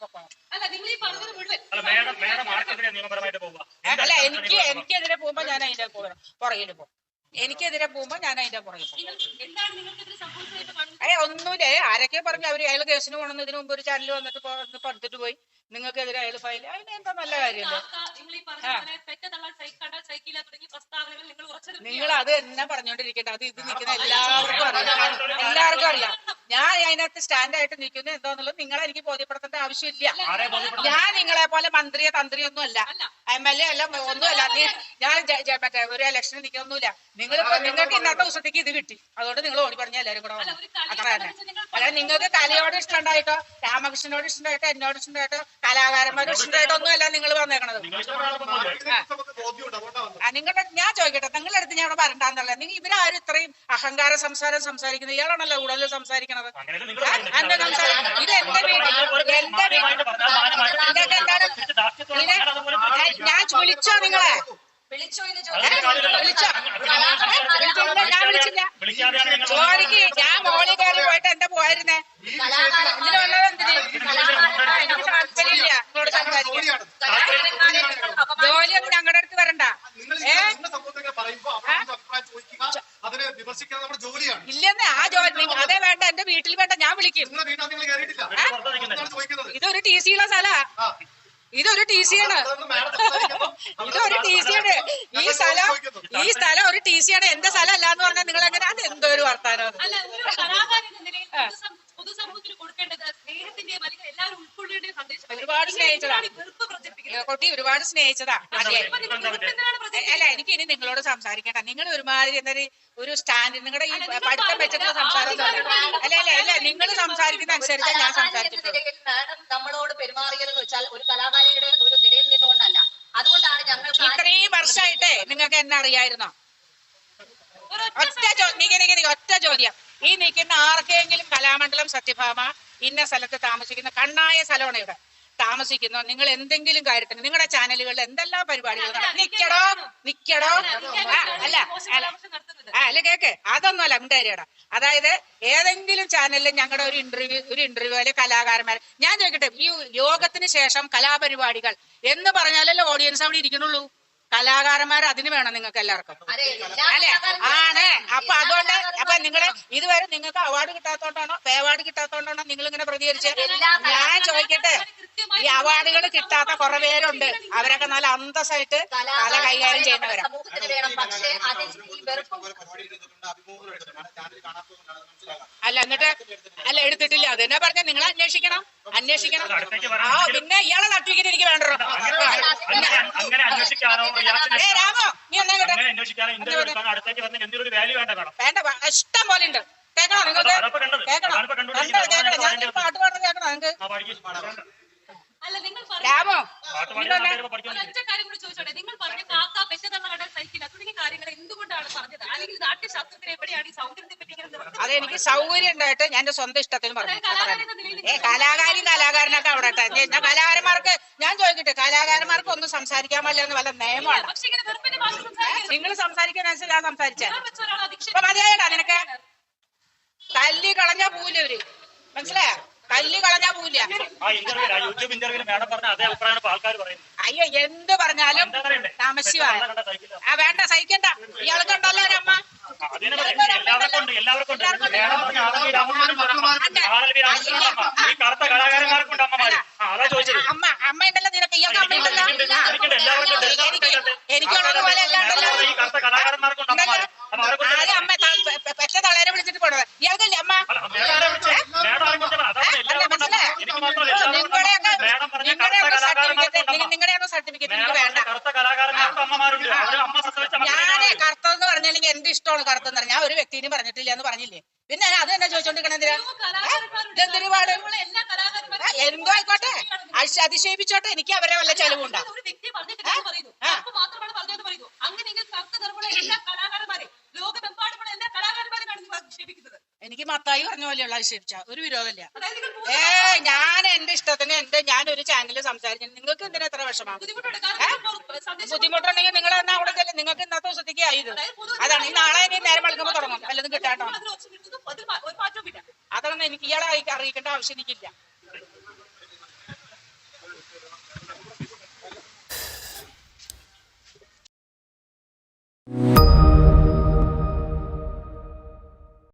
അല്ല നിങ്ങൾ ഈ പറഞ്ഞത് മുഴുവൻ അല്ല മേഡം മേഡം ആർക്കെതിരെ നിയമപരമായിട്ട് പോവുക? അല്ല എനിക്ക് എനിക്കെതിരെ പോകുമ്പോ ഞാൻ അതിന്റെ പുറകിൽ പോകും. എനിക്കെതിരെ പോകുമ്പോ ഞാൻ അതിന്റെ പുറകിൽ പോകും. ഏ ഒന്നുമില്ലേ. ആരൊക്കെ പറഞ്ഞു അവർ അയാൾ കേസിന് പോകണമെന്ന് ഇതിനു മുമ്പ് ഒരു ചാനൽ വന്നിട്ട് ഒന്ന് പോയി. നിങ്ങൾക്കെതിരെ അയാൾ ഫയൽ അതിന് എന്താ നല്ല കാര്യമല്ലേ നിങ്ങൾ അത് തന്നെ പറഞ്ഞോണ്ടിരിക്കട്ടെ. അത് ഇത് നിൽക്കുന്ന എല്ലാവർക്കും അറിയാം. എല്ലാവർക്കും അറിയാം. ഞാൻ അതിനകത്ത് സ്റ്റാൻഡ് ആയിട്ട് നിൽക്കുന്നത് എന്താന്നുള്ളത് നിങ്ങളെ എനിക്ക് ബോധ്യപ്പെടുത്തേണ്ട ആവശ്യമില്ല. ഞാൻ നിങ്ങളെ പോലെ മന്ത്രിയോ തന്ത്രിയൊന്നും അല്ല. അല്ല. എം എൽ എ അല്ല ഒന്നുമല്ല ഞാൻ മറ്റേ ഒരു ഇലക്ഷന് നിൽക്കൊന്നുമില്ല നിങ്ങൾ നിങ്ങൾക്ക് ഇന്നത്തെ ദിവസത്തേക്ക് ഇത് കിട്ടി. അതുകൊണ്ട് നിങ്ങൾ ഓടി പറഞ്ഞ എല്ലാവരും കൂടെ വന്നു. അത്ര തന്നെ അല്ല നിങ്ങൾക്ക് കലയോട് ഇഷ്ടമുണ്ടായിട്ടോ? രാമകൃഷ്ണനോട് ഇഷ്ടമായിട്ടോ എന്നോട് ഇഷ്ടമായിട്ടോ കലാകാരന്മാരോട് ഇഷ്ടമായിട്ടൊന്നും അല്ല നിങ്ങൾ വന്നേക്കണത്. നിങ്ങളുടെ ഞാൻ ചോദിക്കട്ടെ നിങ്ങളുടെ അടുത്ത് ഞാൻ ഇവിടെ വരണ്ടാന്നല്ല നിങ്ങൾ ഇവരാരും ഇത്രയും അഹങ്കാര സംസാരം സംസാരിക്കുന്നത് ഇയാളാണല്ലോ കൂടുതൽ സംസാരിക്കണത്. എന്റെ സംസാരം ഇത് എന്റെ വീട് എന്റെ വീട് ഇതൊക്കെ എന്താണ്? ഞാൻ വിളിച്ചോ നിങ്ങളെ? വിളിച്ചോ എന്ന്? ചോദിച്ചു. ഞാൻ വിളിച്ചില്ല. ജോലിക്ക് ഞാൻ മോളിൽ കയറി പോയിട്ട് എന്താ പോയിരുന്നേ? ഇതിന് വന്നത് എന്തിന്? എനിക്ക് താല്പര്യമില്ല. എന്നോട് സംസാരിക്കാൻ. ജോലിയൊന്നും ഞങ്ങളുടെ അടുത്ത് വരണ്ട. ഇല്ലെന്ന് ആ ജോലി അതേ വേണ്ട എന്റെ വീട്ടിൽ വേണ്ട ഞാൻ വിളിക്കും. ഇതൊരു ടി സിയുള്ള സ്ഥലാ. ഇതൊരു ടി സി ആണ്. ഇതൊരു ടി സി ആണ്. ഈ സ്ഥലം ഈ സ്ഥലം ഒരു ടി സി ആണ്. എന്റെ സ്ഥലം അല്ല എന്ന് പറഞ്ഞാൽ നിങ്ങൾ എങ്ങനെ അത് എന്തോ ഒരു വർത്താനം ഒരുപാട് സ്നേഹിച്ചതാ. കുട്ടി ഒരുപാട് സ്നേഹിച്ചതാ? അല്ല എനിക്ക് ഇനി നിങ്ങളോട് സംസാരിക്കട്ടെ നിങ്ങൾ ഒരുമാതിരി എന്തൊരു ഒരു സ്റ്റാൻഡ് നിങ്ങളുടെ ഈ പഠിത്തം. വെച്ചിട്ടുള്ള സംസാരം അല്ല. അല്ല അല്ല നിങ്ങൾ സംസാരിക്കുന്ന അനുസരിച്ച് ഞാൻ സംസാരിക്കുന്നത് നമ്മളോട് പെരുമാറിയതെന്ന് വെച്ചാൽ ഒരു കലാകാരിയുടെ ഒരു നിലയിൽ നിന്നുകൊണ്ടല്ല. അതുകൊണ്ടാണ് ഞങ്ങൾ ഇത്രയും വർഷമായിട്ടേ നിങ്ങൾക്ക് എന്നെ അറിയായിരുന്നോ? ഒറ്റ ചോദ്യം ഒറ്റ ചോദ്യം. ഈ നിൽക്കുന്ന ആർക്കെങ്കിലും കലാമണ്ഡലം സത്യഭാമ ഇന്ന സ്ഥലത്ത് താമസിക്കുന്ന കണ്ണായ സ്ഥലമാണ് ഇവിടെ താമസിക്കുന്നോ. നിങ്ങൾ എന്തെങ്കിലും കാര്യത്തിന് നിങ്ങളുടെ ചാനലുകളിൽ എന്തെല്ലാം പരിപാടികൾ? നിക്കടോ? നിക്കടോ? അല്ല അല്ല കേക്ക് അതൊന്നും അല്ല ഉണ്ടായിരിക്കട അതായത് ഏതെങ്കിലും ചാനലിൽ ഞങ്ങളുടെ ഒരു ഇന്റർവ്യൂ ഒരു ഇന്റർവ്യൂ അല്ലെ കലാകാരന്മാർ ഞാൻ ചോദിക്കട്ടെ ഈ യോഗത്തിന് ശേഷം കലാപരിപാടികൾ എന്ന് പറഞ്ഞാലല്ലേ ഓഡിയൻസ് അവിടെ ഇരിക്കണുള്ളൂ കലാകാരന്മാർ അതിന് വേണം നിങ്ങൾക്ക് എല്ലാവർക്കും. അതെ അല്ലെ? ആണേ. അപ്പൊ അതുകൊണ്ട് അപ്പൊ നിങ്ങൾ ഇതുവരെ നിങ്ങൾക്ക് അവാർഡ് കിട്ടാത്തോണ്ടാണോ പേ അവാർഡ് കിട്ടാത്തോണ്ടാണോ നിങ്ങൾ ഇങ്ങനെ പ്രതികരിച്ച് ഞാൻ ചോദിക്കട്ടെ. ഈ അവാർഡുകൾ കിട്ടാത്ത കുറെ പേരുണ്ട്. അവരൊക്കെ നല്ല അന്തസ്സായിട്ട് കല കൈകാര്യം ചെയ്യുന്നവരാ. വേണം. പക്ഷേ അതിൽ ഈ വെറുപ്പും അല്ല എന്നിട്ട് അല്ല എടുത്തിട്ടില്ല. അത് തന്നെ പറഞ്ഞ? നിങ്ങൾ അന്വേഷിക്കണം. അന്വേഷിക്കണം. ആ പിന്നെ ഇയാളെ സർട്ടിഫിക്കറ്റ് എനിക്ക് വേണ്ടോ അടുത്തേക്ക് വരുന്ന എന്തെങ്കിലും ഒരു വാല്യൂ വേണ്ട മേഡം വേണ്ട ഇഷ്ടം പോലെ ഉണ്ട്. കേൾക്കണോ നിങ്ങൾക്ക്. കേൾക്കണോ. കേൾക്കണം? ഞാൻ പാട്ട് പാടുന്നത് കേൾക്കണോ നിങ്ങൾക്ക്? രാമോ? നിങ്ങൾ പറഞ്ഞ കാക്ക പെശതള്ള കട സഹിക്കില്ല. തുടങ്ങിയ കാര്യങ്ങൾ എന്തുകൊണ്ടാണ് പറഞ്ഞത്? അല്ലെങ്കിൽ നാട്യശാസ്ത്രത്തിന് എവിടെയാണ് ഈ സൗന്ദര്യത്തെ? അതെനിക്ക് സൗകര്യം ഉണ്ടായിട്ട് ഞാൻ എന്റെ സ്വന്തം ഇഷ്ടത്തിന് പറഞ്ഞു. ഏ കലാകാരി കലാകാരനൊക്കെ അവിടെ ഞാൻ കലാകാരന്മാർക്ക് ഞാൻ ചോദിക്കട്ടെ കലാകാരന്മാർക്ക് ഒന്നും സംസാരിക്കാൻ പാടില്ല എന്ന് വല്ല നിയമമാണ്. നിങ്ങൾ സംസാരിക്കാൻ ഞാൻ സംസാരിച്ചു. ഞാൻ ഇപ്പൊ അധിക്ഷേപിക്കുന്നത് മതിയായടാ നിനക്ക് തല്ലി കളഞ്ഞാ പൂല ഇവർ? മനസ്സിലായോ? തല്ലി കളഞ്ഞാ പോവില്ല. ആ ഇന്റർവ്യൂ യൂട്യൂബ് മേഡം പറഞ്ഞ അതേ അഭിപ്രായമാണ് ഇപ്പൊ ആൾക്കാർ പറയുന്നത്. അയ്യോ എന്ത് പറഞ്ഞാലും സൈക്കിൾ ആ വേണ്ട സഹിക്കണ്ട. ഇയാൾക്കുണ്ടല്ലോ ഒരമ്മ അതിനെ പറയാം. എല്ലാവർക്കും ഉണ്ട് എല്ലാവർക്കും ഉണ്ട്. മേഡം പറഞ്ഞ ആളവി രാമന്മാരും പറഞ്ഞു ആളവി അമ്മ. ഈ കറുത്ത കലാകാരന്മാർക്കുണ്ട് അമ്മമാര്. അതാ ചോദിച്ചത്. അമ്മ അമ്മ ഉണ്ടല്ലോ നിനക്ക്. ഇയാൾക്ക് അമ്മ ഉണ്ടല്ലോ. എനിക്കുള്ളത് പോലെ ഉണ്ടല്ലോ ഈ കറുത്ത അമ്മമാര്. ആദ്യം അമ്മ പെറ്റ തളേനെ വിളിച്ചിട്ട് പോണത്. ഇയാൾക്കല്ലേ അമ്മ? നിങ്ങളുടെയൊക്കെ സർട്ടിഫിക്കറ്റ് എനിക്ക് വേണ്ട. ഞാനേ പറഞ്ഞില്ലെങ്കിൽ എന്റെ ഇഷ്ടമാണ് കറുത്തെന്ന് പറഞ്ഞാൽ? ഞാൻ ഒരു വ്യക്തിനും പറഞ്ഞിട്ടില്ല എന്ന് പറഞ്ഞില്ലേ? പിന്നെ ഞാൻ അത് തന്നെ ചോദിച്ചോണ്ടിരിക്കണെന്തിനാ എന്തോ ആയിക്കോട്ടെ. അതിശയിപ്പിച്ചോട്ടെ. എനിക്ക് അവരെ വല്ല ചെലവുണ്ടോ ഒരു വ്യക്തി പറഞ്ഞിട്ട് നിങ്ങൾ പറയുന്നു ആ. കറുപ്പ് മാത്രമാണ് പറഞ്ഞത് പറയുന്നു അങ്ങനെയെങ്കിൽ കറുത്ത നിറമുള്ള എല്ലാ കലാകാരന്മാരെ ലോകമെമ്പാടുമുള്ള എല്ലാ കലാകാരന്മാരെയാണ് നിങ്ങൾ അധിക്ഷേപിക്കുന്നത് എനിക്ക് മത്തായി പറഞ്ഞ പോലെയുള്ള ആക്ഷേപിച്ച ഒരു വിരോധമില്ല. ഏ ഞാൻ എന്റെ ഇഷ്ടത്തിന് എന്റെ ഞാൻ ഒരു ചാനലിൽ സംസാരിച്ചു നിങ്ങൾക്ക് എന്തിനാ എത്ര വിഷമം? ബുദ്ധിമുട്ടുണ്ടെങ്കിൽ നിങ്ങൾ എന്നാ അവിടെ ചെല്ലും? നിങ്ങൾക്ക് ഇന്നത്തെ ദിവസത്തേക്ക് ആയത് അതാണ്. ഈ നാളെ ഇനി നേരം വിളിക്കുമ്പോൾ തുടങ്ങും. വല്ലതും കിട്ടാട്ടോ? അതൊന്നും എനിക്ക് ഇയാളെ അറിയി- അറിയിക്കേണ്ട ആവശ്യം എനിക്കില്ല.